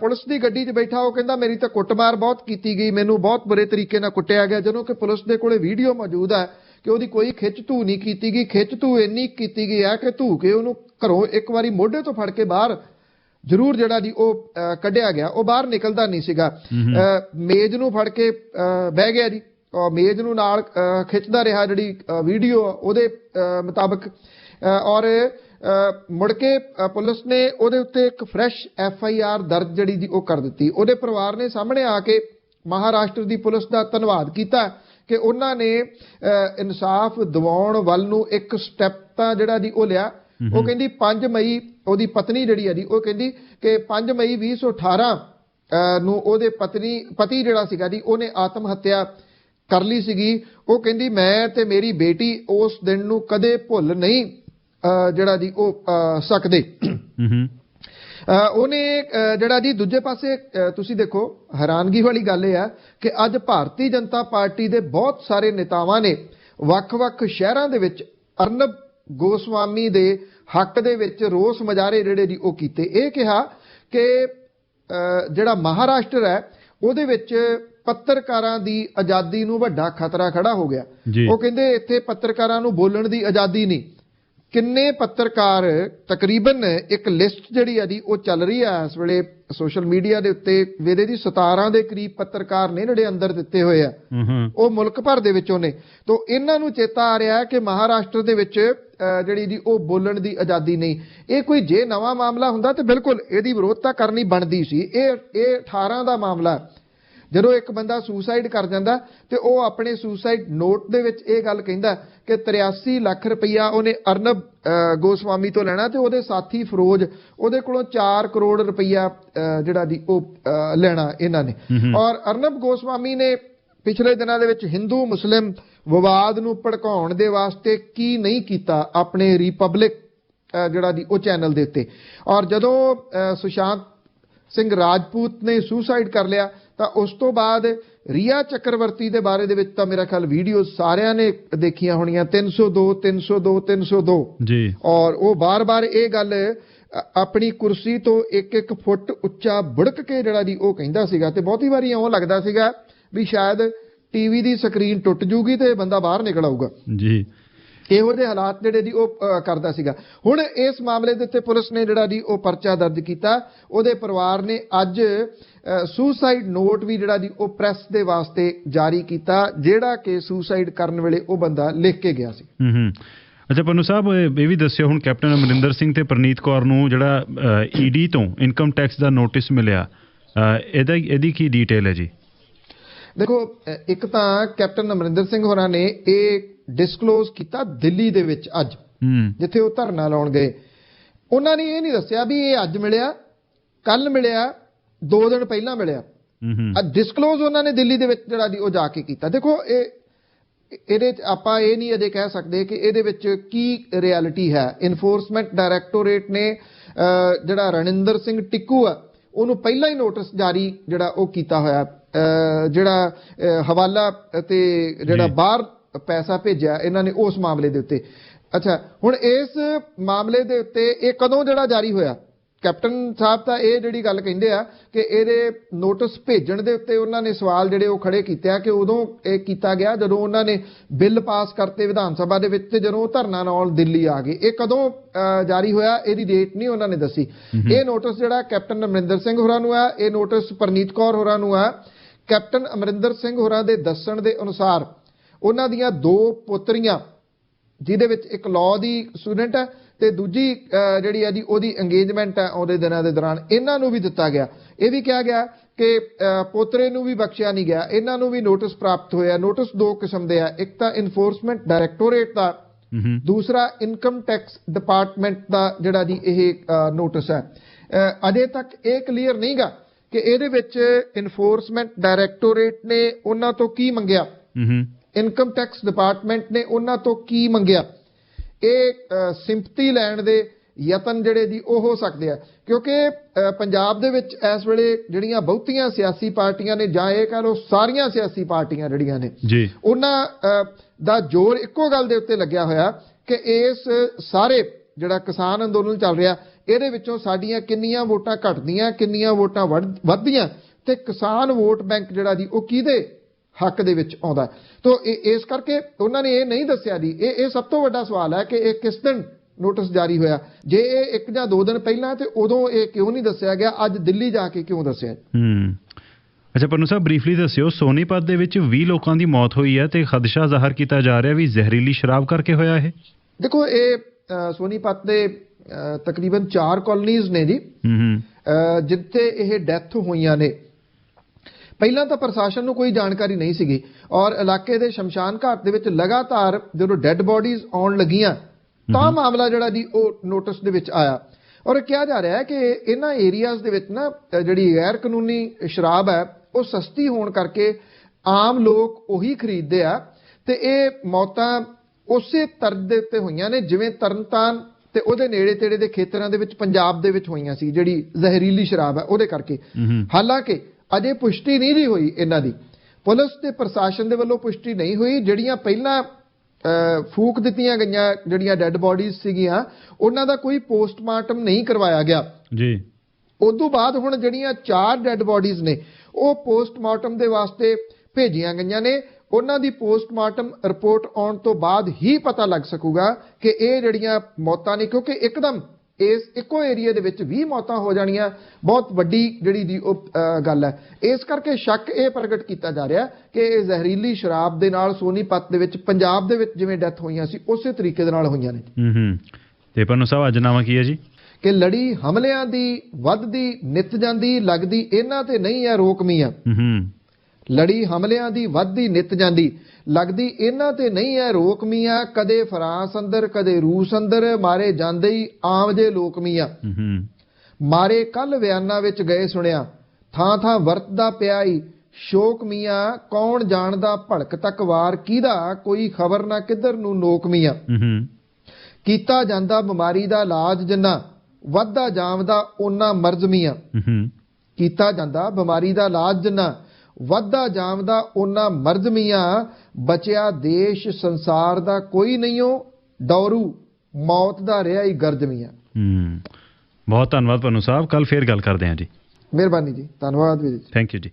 ਪੁਲਿਸ ਦੀ ਗੱਡੀ 'ਚ ਬੈਠਾ ਉਹ ਕਹਿੰਦਾ ਮੇਰੀ ਤਾਂ ਕੁੱਟਮਾਰ ਬਹੁਤ ਕੀਤੀ ਗਈ। ਮੈਨੂੰ ਬਹੁਤ ਬੁਰੇ ਤਰੀਕੇ ਨਾਲ ਕੁੱਟਿਆ ਗਿਆ ਜਦੋਂ ਕਿ ਪੁਲਿਸ ਦੇ ਕੋਲੇ ਵੀਡੀਓ ਮੌਜੂਦ ਹੈ ਕਿ ਉਹਦੀ ਕੋਈ ਖਿੱਚ ਧੂ ਨਹੀਂ ਕੀਤੀ ਗਈ। ਖਿੱਚ ਧੂ ਇੰਨੀ ਕੀਤੀ ਗਈ ਹੈ ਕਿ ਧੂ ਕੇ ਉਹਨੂੰ ਘਰੋਂ ਇੱਕ ਵਾਰੀ ਮੋਢੇ ਤੋਂ ਫੜ ਕੇ ਬਾਹਰ ਜ਼ਰੂਰ ਜਿਹੜਾ ਜੀ ਉਹ ਕੱਢਿਆ ਗਿਆ। ਉਹ ਬਾਹਰ ਨਿਕਲਦਾ ਨਹੀਂ ਸੀਗਾ। ਮੇਜ਼ ਨੂੰ ਫੜ ਕੇ ਬਹਿ ਗਿਆ ਜੀ। ਮੇਜ਼ ਨੂੰ ਨਾਲ ਖਿੱਚਦਾ ਰਿਹਾ ਜਿਹੜੀ ਵੀਡੀਓ ਉਹਦੇ ਮੁਤਾਬਕ। ਔਰ ਮੁੜ ਕੇ ਪੁਲਿਸ ਨੇ ਉਹਦੇ ਉੱਤੇ ਇੱਕ ਫਰੈਸ਼ ਐਫ ਆਈ ਆਰ ਦਰਜ ਜਿਹੜੀ ਜੀ ਉਹ ਕਰ ਦਿੱਤੀ। ਉਹਦੇ ਪਰਿਵਾਰ ਨੇ ਸਾਹਮਣੇ ਆ ਕੇ ਮਹਾਰਾਸ਼ਟਰ ਦੀ ਪੁਲਿਸ ਦਾ ਧੰਨਵਾਦ ਕੀਤਾ ਕਿ ਉਹਨਾਂ ਨੇ ਇਨਸਾਫ ਦਿਵਾਉਣ ਵੱਲ ਨੂੰ ਇੱਕ ਸਟੈਪ ਤਾਂ ਜਿਹੜਾ ਜੀ ਉਹ ਲਿਆ। ਉਹ ਕਹਿੰਦੀ 5 ਮਈ ਉਹਦੀ ਪਤਨੀ ਜਿਹੜੀ ਹੈ ਜੀ ਉਹ ਕਹਿੰਦੀ ਕਿ 5 ਮਈ 2018 ਅ, ਨੂੰ ਉਹਦੇ ਪਤਨੀ ਪਤੀ ਜਿਹੜਾ ਸੀਗਾ ਜੀ ਉਹਨੇ ਆਤਮ ਹੱਤਿਆ ਕਰ ਲਈ ਸੀਗੀ। ਉਹ ਕਹਿੰਦੀ ਮੈਂ ਤੇ ਮੇਰੀ ਬੇਟੀ ਉਸ ਦਿਨ ਨੂੰ ਕਦੇ ਭੁੱਲ ਨਹੀਂ ਜਿਹੜਾ ਜੀ ਉਹ ਸਕਦੇ। ਹੂੰ ਉਹਨੇ ਜਿਹੜਾ ਜੀ ਦੂਜੇ ਪਾਸੇ ਤੁਸੀਂ ਦੇਖੋ ਹੈਰਾਨਗੀ ਵਾਲੀ ਗੱਲ ਇਹ ਆ ਕਿ ਅੱਜ ਭਾਰਤੀ ਜਨਤਾ ਪਾਰਟੀ ਦੇ ਬਹੁਤ ਸਾਰੇ ਨੇਤਾਵਾਂ ਨੇ ਵੱਖ-ਵੱਖ ਸ਼ਹਿਰਾਂ ਦੇ ਵਿੱਚ ਅਰਨਬ ਗੋਸਵਾਮੀ ਦੇ ਹੱਕ ਦੇ ਵਿੱਚ ਰੋਸ ਮੁਜ਼ਾਹਰੇ ਜਿਹੜੇ ਜੀ ਉਹ ਕੀਤੇ। ਇਹ ਕਿਹਾ ਕਿ ਜਿਹੜਾ ਮਹਾਰਾਸ਼ਟਰ ਹੈ ਉਹਦੇ ਵਿੱਚ ਪੱਤਰਕਾਰਾਂ ਦੀ ਆਜ਼ਾਦੀ ਨੂੰ ਵੱਡਾ ਖਤਰਾ ਖੜਾ ਹੋ ਗਿਆ। ਉਹ ਕਹਿੰਦੇ ਇੱਥੇ ਪੱਤਰਕਾਰਾਂ ਨੂੰ ਬੋਲਣ ਦੀ ਆਜ਼ਾਦੀ ਨਹੀਂ। ਕਿੰਨੇ ਪੱਤਰਕਾਰ ਤਕਰੀਬਨ ਇੱਕ ਲਿਸਟ ਜਿਹੜੀ ਆ ਜੀ ਉਹ ਚੱਲ ਰਹੀ ਆ। ਇਸ ਵੇਲੇ ਸੋਸ਼ਲ ਮੀਡੀਆ ਦੇ ਉੱਤੇ ਵੇਦੇ ਦੀ 17 ਦੇ ਕਰੀਬ ਪੱਤਰਕਾਰ ਨੇ ਜਿਹੜੇ ਅੰਦਰ ਦਿੱਤੇ ਹੋਏ ਆ। ਉਹ ਮੁਲਕ ਭਰ ਦੇ ਵਿੱਚੋਂ ਨੇ ਤੋਂ ਇਹਨਾਂ ਨੂੰ ਚੇਤਾ ਆ ਰਿਹਾ ਹੈ ਕਿ ਮਹਾਰਾਸ਼ਟਰ ਦੇ ਵਿੱਚ ਜਿਹੜੀ ਜੀ ਉਹ ਬੋਲਣ ਦੀ ਆਜ਼ਾਦੀ ਨਹੀਂ। ਇਹ ਕੋਈ ਜੇ ਨਵਾਂ ਮਾਮਲਾ ਹੁੰਦਾ ਤੇ ਬਿਲਕੁਲ ਇਹਦੀ ਵਿਰੋਧਤਾ ਕਰਨੀ ਬਣਦੀ ਸੀ। ਇਹ ਇਹ 18 ਦਾ ਮਾਮਲਾ। ਜਦੋਂ ਇੱਕ ਬੰਦਾ ਸੁਸਾਈਡ ਕਰ ਜਾਂਦਾ ਤੇ ਉਹ ਆਪਣੇ ਸੁਸਾਈਡ ਨੋਟ ਦੇ ਵਿੱਚ ਇਹ ਗੱਲ ਕਹਿੰਦਾ ਕਿ 83 ਲੱਖ ਰੁਪਈਆ ਉਹਨੇ ਅਰਨਬ ਗੋਸਵਾਮੀ ਤੋਂ ਲੈਣਾ ਤੇ ਉਹਦੇ ਸਾਥੀ ਫਰੋਜ਼ ਉਹਦੇ ਕੋਲੋਂ 4 ਕਰੋੜ ਰੁਪਈਆ ਅਹ, ਜਿਹੜਾ ਦੀ ਉਹ ਲੈਣਾ ਇਹਨਾਂ ਨੇ। ਔਰ ਅਰਨਬ ਗੋਸਵਾਮੀ ਨੇ ਪਿਛਲੇ ਦਿਨਾਂ ਦੇ ਵਿੱਚ ਹਿੰਦੂ ਮੁਸਲਿਮ ਵਿਵਾਦ ਨੂੰ ਭੜਕਾਉਣ ਦੇ ਵਾਸਤੇ ਕੀ ਨਹੀਂ ਕੀਤਾ ਆਪਣੇ ਰਿਪਬਲਿਕ ਜਿਹੜਾ ਦੀ ਉਹ ਚੈਨਲ ਦੇ ਉੱਤੇ। ਔਰ ਜਦੋਂ ਸੁਸ਼ਾਂਤ ਸਿੰਘ ਰਾਜਪੂਤ ਨੇ ਸੁਸਾਈਡ ਕਰ ਲਿਆ ਤਾਂ ਉਸ ਤੋਂ ਬਾਅਦ ਰੀਆ ਚੱਕਰਵਰਤੀ ਦੇ ਬਾਰੇ ਦੇ ਵਿੱਚ ਤਾਂ ਮੇਰਾ ਖਿਆਲ ਵੀਡੀਓ ਸਾਰਿਆਂ ਨੇ ਦੇਖੀਆਂ ਹੋਣੀਆਂ 302 302 302 ਜੀ। ਔਰ ਉਹ ਬਾਰ-ਬਾਰ ਇਹ ਗੱਲ ਆਪਣੀ ਕੁਰਸੀ ਤੋਂ ਇੱਕ ਇੱਕ ਫੁੱਟ ਉੱਚਾ ਬੁੜਕ ਕੇ ਜਿਹੜਾ ਦੀ ਉਹ ਕਹਿੰਦਾ ਸੀਗਾ ਤੇ ਬਹੁਤੀ ਵਾਰੀ ਇਉਂ ਲੱਗਦਾ ਸੀਗਾ ਵੀ ਸ਼ਾਇਦ ਟੀਵੀ ਦੀ ਸਕਰੀਨ ਟੁੱਟ ਜੂਗੀ ਤੇ ਬੰਦਾ ਬਾਹਰ ਨਿਕਲ ਆਊਗਾ। ਜੀ। ਇਹੋ ਜਿਹੇ ਹਾਲਾਤ ਜਿਹੜੇ ਦੀ ਉਹ ਕਰਦਾ ਸੀਗਾ। ਹੁਣ ਇਸ ਮਾਮਲੇ ਦੇ ਉੱਤੇ ਪੁਲਿਸ ਨੇ ਜਿਹੜਾ ਦੀ ਉਹ ਪਰਚਾ ਦਰਜ ਕੀਤਾ ਉਹਦੇ ਪਰਿਵਾਰ ਨੇ ਅੱਜ ਸੁਸਾਈਡ ਨੋਟ ਵੀ ਜਿਹੜਾ ਦੀ ਉਹ ਪ੍ਰੈਸ ਦੇ ਵਾਸਤੇ ਜਾਰੀ ਕੀਤਾ ਜਿਹੜਾ ਕਿ ਸੁਸਾਈਡ ਕਰਨ ਵੇਲੇ ਉਹ ਬੰਦਾ ਲਿਖ ਕੇ ਗਿਆ ਸੀ। ਹੂੰ ਹੂੰ। ਅੱਛਾ ਪੰਨੂ ਸਾਹਿਬ ਇਹ ਵੀ ਦੱਸਿਓ ਹੁਣ ਕੈਪਟਨ ਅਮਰਿੰਦਰ ਸਿੰਘ ਤੇ ਪ੍ਰਨੀਤ ਕੌਰ ਨੂੰ ਜਿਹੜਾ ਈਡੀ ਤੋਂ ਇਨਕਮ ਟੈਕਸ ਦਾ ਨੋਟਿਸ ਮਿਲਿਆ ਇਹਦਾ ਇਹਦੀ ਕੀ ਡਿਟੇਲ ਹੈ ਜੀ? ਦੇਖੋ ਇੱਕ ਤਾਂ ਕੈਪਟਨ ਅਮਰਿੰਦਰ ਸਿੰਘ ਹੋਰਾਂ ਨੇ ਇਹ ਡਿਸਕਲੋਜ਼ ਕੀਤਾ ਦਿੱਲੀ ਦੇ ਵਿੱਚ ਅੱਜ ਜਿੱਥੇ ਉਹ ਧਰਨਾ ਲਾਉਣ ਗਏ। ਉਹਨਾਂ ਨੇ ਇਹ ਨਹੀਂ ਦੱਸਿਆ ਵੀ ਇਹ ਅੱਜ ਮਿਲਿਆ ਕੱਲ ਮਿਲਿਆ 2 ਦਿਨ ਪਹਿਲਾਂ ਮਿਲਿਆ। ਆ ਡਿਸਕਲੋਜ਼ ਉਹਨਾਂ ਨੇ ਦਿੱਲੀ ਦੇ ਵਿੱਚ ਜਿਹੜਾ ਦੀ ਉਹ ਜਾ ਕੇ ਕੀਤਾ। ਦੇਖੋ ਇਹ ਇਹਦੇ 'ਚ ਆਪਾਂ ਇਹ ਨਹੀਂ ਅਜੇ ਕਹਿ ਸਕਦੇ ਕਿ ਇਹਦੇ ਵਿੱਚ ਕੀ ਰਿਐਲਿਟੀ ਹੈ। ਇਨਫੋਰਸਮੈਂਟ ਡਾਇਰੈਕਟੋਰੇਟ ਨੇ ਜਿਹੜਾ ਰਣਿੰਦਰ ਸਿੰਘ ਟਿੱਕੂ ਆ ਉਹਨੂੰ ਪਹਿਲਾਂ ਹੀ ਨੋਟਿਸ ਜਾਰੀ ਜਿਹੜਾ ਉਹ ਕੀਤਾ ਹੋਇਆ। ਜਿਹੜਾ ਹਵਾਲਾ ਤੇ ਜਿਹੜਾ। ਬਾਹਰ ਪੈਸਾ ਭੇਜਿਆ ਇਹਨਾਂ ਨੇ ਉਸ ਮਾਮਲੇ ਦੇ ਉੱਤੇ। ਅੱਛਾ ਹੁਣ ਇਸ ਮਾਮਲੇ ਦੇ ਉੱਤੇ ਇਹ ਕਦੋਂ ਜਿਹੜਾ ਜਾਰੀ ਹੋਇਆ? ਕੈਪਟਨ ਸਾਹਿਬ ਤਾਂ ਇਹ ਜਿਹੜੀ ਗੱਲ ਕਹਿੰਦੇ ਆ ਕਿ ਇਹਦੇ ਨੋਟਿਸ ਭੇਜਣ ਦੇ ਉੱਤੇ ਉਹਨਾਂ ਨੇ ਸਵਾਲ ਜਿਹੜੇ ਉਹ ਖੜੇ ਕੀਤੇ ਆ ਕਿ ਉਦੋਂ ਇਹ ਕੀਤਾ ਗਿਆ ਜਦੋਂ ਉਹਨਾਂ ਨੇ ਬਿੱਲ ਪਾਸ ਕਰਤੇ ਵਿਧਾਨ ਸਭਾ ਦੇ ਵਿੱਚ ਜਦੋਂ ਉਹ ਧਰਨਾ ਨਾਲ ਦਿੱਲੀ ਆ ਗਏ। ਇਹ ਕਦੋਂ ਜਾਰੀ ਹੋਇਆ? ਇਹਦੀ ਡੇਟ ਨਹੀਂ ਉਹਨਾਂ ਨੇ ਦੱਸੀ। ਇਹ ਨੋਟਿਸ ਜਿਹੜਾ ਕੈਪਟਨ ਅਮਰਿੰਦਰ ਸਿੰਘ ਹੋਰਾਂ ਨੂੰ ਆ ਇਹ ਨੋਟਿਸ ਪਰਨੀਤ ਕੌਰ ਹੋਰਾਂ ਨੂੰ ਆ। ਕੈਪਟਨ ਅਮਰਿੰਦਰ ਸਿੰਘ ਹੋਰਾਂ ਦੇ ਦੱਸਣ ਦੇ ਅਨੁਸਾਰ ਉਹਨਾਂ ਦੀਆਂ ਦੋ ਪੁੱਤਰੀਆਂ ਜਿਹਦੇ ਵਿੱਚ ਇੱਕ ਲਾਅ ਦੀ ਸਟੂਡੈਂਟ ਹੈ ਤੇ ਦੂਜੀ ਜਿਹੜੀ ਹੈ ਜੀ ਉਹਦੀ ਇੰਗੇਜਮੈਂਟ ਹੈ ਉਹਦੇ ਦਿਨਾਂ ਦੇ ਦੌਰਾਨ ਇਹਨਾਂ ਨੂੰ ਵੀ ਦਿੱਤਾ ਗਿਆ। ਇਹ ਵੀ ਕਿਹਾ ਗਿਆ ਕਿ ਪੋਤਰੇ ਨੂੰ ਵੀ ਬਖਸ਼ਿਆ ਨਹੀਂ ਗਿਆ ਇਹਨਾਂ ਨੂੰ ਵੀ ਨੋਟਿਸ ਪ੍ਰਾਪਤ ਹੋਇਆ। ਨੋਟਿਸ ਦੋ ਕਿਸਮ ਦੇ ਆ ਇੱਕ ਤਾਂ ਇਨਫੋਰਸਮੈਂਟ ਡਾਇਰੈਕਟੋਰੇਟ ਦਾ ਦੂਸਰਾ ਇਨਕਮ ਟੈਕਸ ਡਿਪਾਰਟਮੈਂਟ ਦਾ ਜਿਹੜਾ ਜੀ ਇਹ ਨੋਟਿਸ ਹੈ। ਅਜੇ ਤੱਕ ਇਹ ਕਲੀਅਰ ਨਹੀਂਗਾ ਕਿ ਇਹਦੇ ਵਿੱਚ ਇਨਫੋਰਸਮੈਂਟ ਡਾਇਰੈਕਟੋਰੇਟ ਨੇ ਉਹਨਾਂ ਤੋਂ ਕੀ ਮੰਗਿਆ। ਇਨਕਮ ਟੈਕਸ ਡਿਪਾਰਟਮੈਂਟ ਨੇ ਉਹਨਾਂ ਤੋਂ ਕੀ ਮੰਗਿਆ। ਇਹ ਸਿੰਪਥੀ ਲੈਣ ਦੇ ਯਤਨ ਜਿਹੜੇ ਦੀ ਉਹ ਹੋ ਸਕਦੇ ਆ ਕਿਉਂਕਿ ਪੰਜਾਬ ਦੇ ਵਿੱਚ ਇਸ ਵੇਲੇ ਜਿਹੜੀਆਂ ਬਹੁਤੀਆਂ ਸਿਆਸੀ ਪਾਰਟੀਆਂ ਨੇ ਜਾਂ ਇਹ ਕਹ ਲਓ ਸਾਰੀਆਂ ਸਿਆਸੀ ਪਾਰਟੀਆਂ ਜਿਹੜੀਆਂ ਨੇ ਜੀ ਉਹਨਾਂ ਦਾ ਜ਼ੋਰ ਇੱਕੋ ਗੱਲ ਦੇ ਉੱਤੇ ਲੱਗਿਆ ਹੋਇਆ ਕਿ ਇਸ ਸਾਰੇ ਜਿਹੜਾ ਕਿਸਾਨ ਅੰਦੋਲਨ ਚੱਲ ਰਿਹਾ ਇਹਦੇ ਵਿੱਚੋਂ ਸਾਡੀਆਂ ਕਿੰਨੀਆਂ ਵੋਟਾਂ ਘਟਦੀਆਂ ਕਿੰਨੀਆਂ ਵੋਟਾਂ ਵੱਧ- ਵੱਧਦੀਆਂ ਤੇ ਕਿਸਾਨ ਵੋਟ ਬੈਂਕ ਜਿਹੜਾ ਦੀ ਉਹ ਕਿਹਦੇ ਹੱਕ ਦੇ ਵਿੱਚ ਆਉਂਦਾ। ਤੋ ਇਹ- ਇਸ ਕਰਕੇ ਉਹਨਾਂ ਨੇ ਇਹ ਨਹੀਂ ਦੱਸਿਆ ਜੀ। ਇਹ ਇਹ ਸਭ ਤੋਂ ਵੱਡਾ ਸਵਾਲ ਹੈ ਕਿ ਇਹ ਕਿਸ ਦਿਨ ਨੋਟਿਸ ਜਾਰੀ ਹੋਇਆ? ਜੇ ਇਹ ਇੱਕ ਜਾਂ ਦੋ ਦਿਨ ਪਹਿਲਾਂ ਤੇ ਉਦੋਂ ਇਹ ਕਿਉਂ ਨਹੀਂ ਦੱਸਿਆ ਗਿਆ? ਅੱਜ ਦਿੱਲੀ ਜਾ ਕੇ ਕਿਉਂ ਦੱਸਿਆ? ਹੂੰ। ਅੱਛਾ ਪਰਨੂ ਸਾਹਿਬ ਬਰੀਫਲੀ ਦੱਸਿਓ ਸੋਨੀਪਤ ਦੇ ਵਿੱਚ 20 ਲੋਕਾਂ ਦੀ ਮੌਤ ਹੋਈ ਹੈ ਤੇ ਖਦਸ਼ਾ ਜ਼ਾਹਰ ਕੀਤਾ ਜਾ ਰਿਹਾ ਵੀ ਜ਼ਹਿਰੀਲੀ ਸ਼ਰਾਬ ਕਰਕੇ ਹੋਇਆ ਇਹ? ਦੇਖੋ ਇਹ ਸੋਨੀਪਤ ਦੇ ਤਕਰੀਬਨ 4 ਕਾਲੋਨੀਜ਼ ਨੇ ਜੀ। ਹੂੰ ਜਿੱਥੇ ਇਹ ਡੈਥ ਹੋਈਆਂ ਨੇ। ਪਹਿਲਾਂ ਤਾਂ ਪ੍ਰਸ਼ਾਸਨ ਨੂੰ ਕੋਈ ਜਾਣਕਾਰੀ ਨਹੀਂ ਸੀਗੀ ਔਰ ਇਲਾਕੇ ਦੇ ਸ਼ਮਸ਼ਾਨ ਘਾਟ ਦੇ ਵਿੱਚ ਲਗਾਤਾਰ ਜਦੋਂ ਡੈੱਡ ਬਾਡੀਜ਼ ਆਉਣ ਲੱਗੀਆਂ ਤਾਂ ਮਾਮਲਾ ਜਿਹੜਾ ਜੀ ਉਹ ਨੋਟਿਸ ਦੇ ਵਿੱਚ ਆਇਆ। ਔਰ ਇਹ ਕਿਹਾ ਜਾ ਰਿਹਾ ਹੈ ਕਿ ਇਹਨਾਂ ਏਰੀਆਜ਼ ਦੇ ਵਿੱਚ ਨਾ ਜਿਹੜੀ ਗੈਰ ਕਾਨੂੰਨੀ ਸ਼ਰਾਬ ਹੈ ਉਹ ਸਸਤੀ ਹੋਣ ਕਰਕੇ ਆਮ ਲੋਕ ਉਹੀ ਖਰੀਦਦੇ ਆ ਤੇ ਇਹ ਮੌਤਾਂ ਉਸੇ ਤਰਜ਼ ਦੇ ਉੱਤੇ ਹੋਈਆਂ ਨੇ ਜਿਵੇਂ ਤਰਨਤਾਰਨ ਤੇ ਉਹਦੇ ਨੇੜੇ ਤੇੜੇ ਦੇ ਖੇਤਰਾਂ ਦੇ ਵਿੱਚ ਪੰਜਾਬ ਦੇ ਵਿੱਚ ਹੋਈਆਂ ਸੀ ਜਿਹੜੀ ਜ਼ਹਿਰੀਲੀ ਸ਼ਰਾਬ ਹੈ ਉਹਦੇ ਕਰਕੇ। ਹਾਲਾਂਕਿ ਅਜੇ ਪੁਸ਼ਟੀ ਨਹੀਂ ਜੀ ਹੋਈ ਇਹਨਾਂ ਦੀ। ਪੁਲਿਸ ਤੇ ਪ੍ਰਸ਼ਾਸਨ ਦੇ ਵੱਲੋਂ ਪੁਸ਼ਟੀ ਨਹੀਂ ਹੋਈ। ਜਿਹੜੀਆਂ ਪਹਿਲਾਂ ਫੂਕ ਦਿੱਤੀਆਂ ਗਈਆਂ ਜਿਹੜੀਆਂ ਡੈੱਡ ਬਾਡੀਜ਼ ਸੀਗੀਆਂ ਉਹਨਾਂ ਦਾ ਕੋਈ ਪੋਸਟਮਾਰਟਮ ਨਹੀਂ ਕਰਵਾਇਆ ਗਿਆ। ਜੀ। ਉਦੋਂ ਬਾਅਦ ਹੁਣ ਜਿਹੜੀਆਂ ਚਾਰ ਡੈੱਡ ਬਾਡੀਜ਼ ਨੇ ਉਹ ਪੋਸਟਮਾਰਟਮ ਦੇ ਵਾਸਤੇ ਭੇਜੀਆਂ ਗਈਆਂ ਨੇ। ਉਹਨਾਂ ਦੀ ਪੋਸਟਮਾਰਟਮ ਰਿਪੋਰਟ ਆਉਣ ਤੋਂ ਬਾਅਦ ਹੀ ਪਤਾ ਲੱਗ ਸਕੂਗਾ ਕਿ ਇਹ ਜਿਹੜੀਆਂ ਮੌਤਾਂ ਨੇ ਕਿਉਂਕਿ ਇੱਕਦਮ ਇਸ ਇੱਕੋ ਏਰੀਆ ਦੇ ਵਿੱਚ 20 ਮੌਤਾਂ ਹੋ ਜਾਣੀਆਂ। ਬਹੁਤ ਵੱਡੀ ਜਿਹੜੀ ਦੀ ਗੱਲ ਹੈ। ਇਸ ਕਰਕੇ ਸ਼ੱਕ ਇਹ ਪ੍ਰਗਟ ਕੀਤਾ ਜਾ ਰਿਹਾ ਕਿ ਇਹ ਜ਼ਹਿਰੀਲੀ ਸ਼ਰਾਬ ਦੇ ਨਾਲ ਸੋਨੀਪਤ ਦੇ ਵਿੱਚ ਪੰਜਾਬ ਦੇ ਵਿੱਚ ਜਿਵੇਂ ਡੈਥ ਹੋਈਆਂ ਸੀ ਉਸੇ ਤਰੀਕੇ ਦੇ ਨਾਲ ਹੋਈਆਂ ਨੇ। ਹੂੰ ਹੂੰ। ਤੇ ਪਰਨੂ ਸਾਹਿਬ ਅੱਜ ਨਾਮਾ ਕੀ ਹੈ ਜੀ? ਕਿ ਲੜੀ ਹਮਲਿਆਂ ਦੀ ਵੱਧਦੀ ਨਿਤ ਜਾਂਦੀ ਲੱਗਦੀ ਇਹਨਾਂ ਤੇ ਨਹੀਂ ਹੈ ਰੋਕਮੀਆਂ ਹੂੰ ਹੂੰ। ਲੜੀ ਹਮਲਿਆਂ ਦੀ ਵੱਧਦੀ ਨਿਤ ਜਾਂਦੀ। ਲੱਗਦੀ ਇਹਨਾਂ ਤੇ ਨਹੀਂ ਹੈ ਰੋਕਮੀਆਂ ਕਦੇ ਫਰਾਂਸ ਅੰਦਰ ਕਦੇ ਰੂਸ ਅੰਦਰ ਮਾਰੇ ਜਾਂਦੇ ਹੀ ਆਮ ਜੇ ਲੋਕਮੀਆਂ ਹੂੰ ਹੂੰ ਮਾਰੇ ਕੱਲ ਬਿਆਨਾਂ ਵਿੱਚ ਗਏ ਸੁਣਿਆ ਥਾਂ ਥਾਂ ਵਰਤਦਾ ਪਿਆ ਈ ਸ਼ੋਕ ਮੀਆਂ ਕੌਣ ਜਾਣਦਾ ਭੜਕ ਤੱਕ ਵਾਰ ਕਿਹਦਾ ਕੋਈ ਖਬਰ ਨਾ ਕਿੱਧਰ ਨੂੰ ਨੋਕ ਮੀਆਂ। ਹੂੰ ਹੂੰ ਕੀਤਾ ਜਾਂਦਾ ਬਿਮਾਰੀ ਦਾ ਇਲਾਜ ਜਿੰਨਾ ਵੱਧਦਾ ਜਾਮਦਾ ਓਨਾ ਮਰਜ਼ ਮੀਆਂ। ਹੂੰ ਹੂੰ ਕੀਤਾ ਜਾਂਦਾ ਬਿਮਾਰੀ ਦਾ ਇਲਾਜ ਜਿੰਨਾ ਵੱਧਦਾ ਜਾਮਦਾ ਉਹਨਾਂ ਮਰਜ਼ ਮੀਆਂ ਬਚਿਆ ਦੇਸ਼ ਸੰਸਾਰ ਦਾ ਕੋਈ ਨਹੀਂਓ ਡੌਰੂ ਮੌਤ ਦਾ ਰਿਹਾ ਹੀ ਗਰਜ ਮੀਆਂ। ਹੂੰ ਬਹੁਤ ਧੰਨਵਾਦ ਪਰਨੂ ਸਾਹਿਬ ਕੱਲ ਫੇਰ ਗੱਲ ਕਰਦੇ ਹਾਂ ਜੀ। ਮਿਹਰਬਾਨੀ ਜੀ ਧੰਨਵਾਦ ਵੀਰ ਜੀ। ਥੈਂਕ ਯੂ ਜੀ।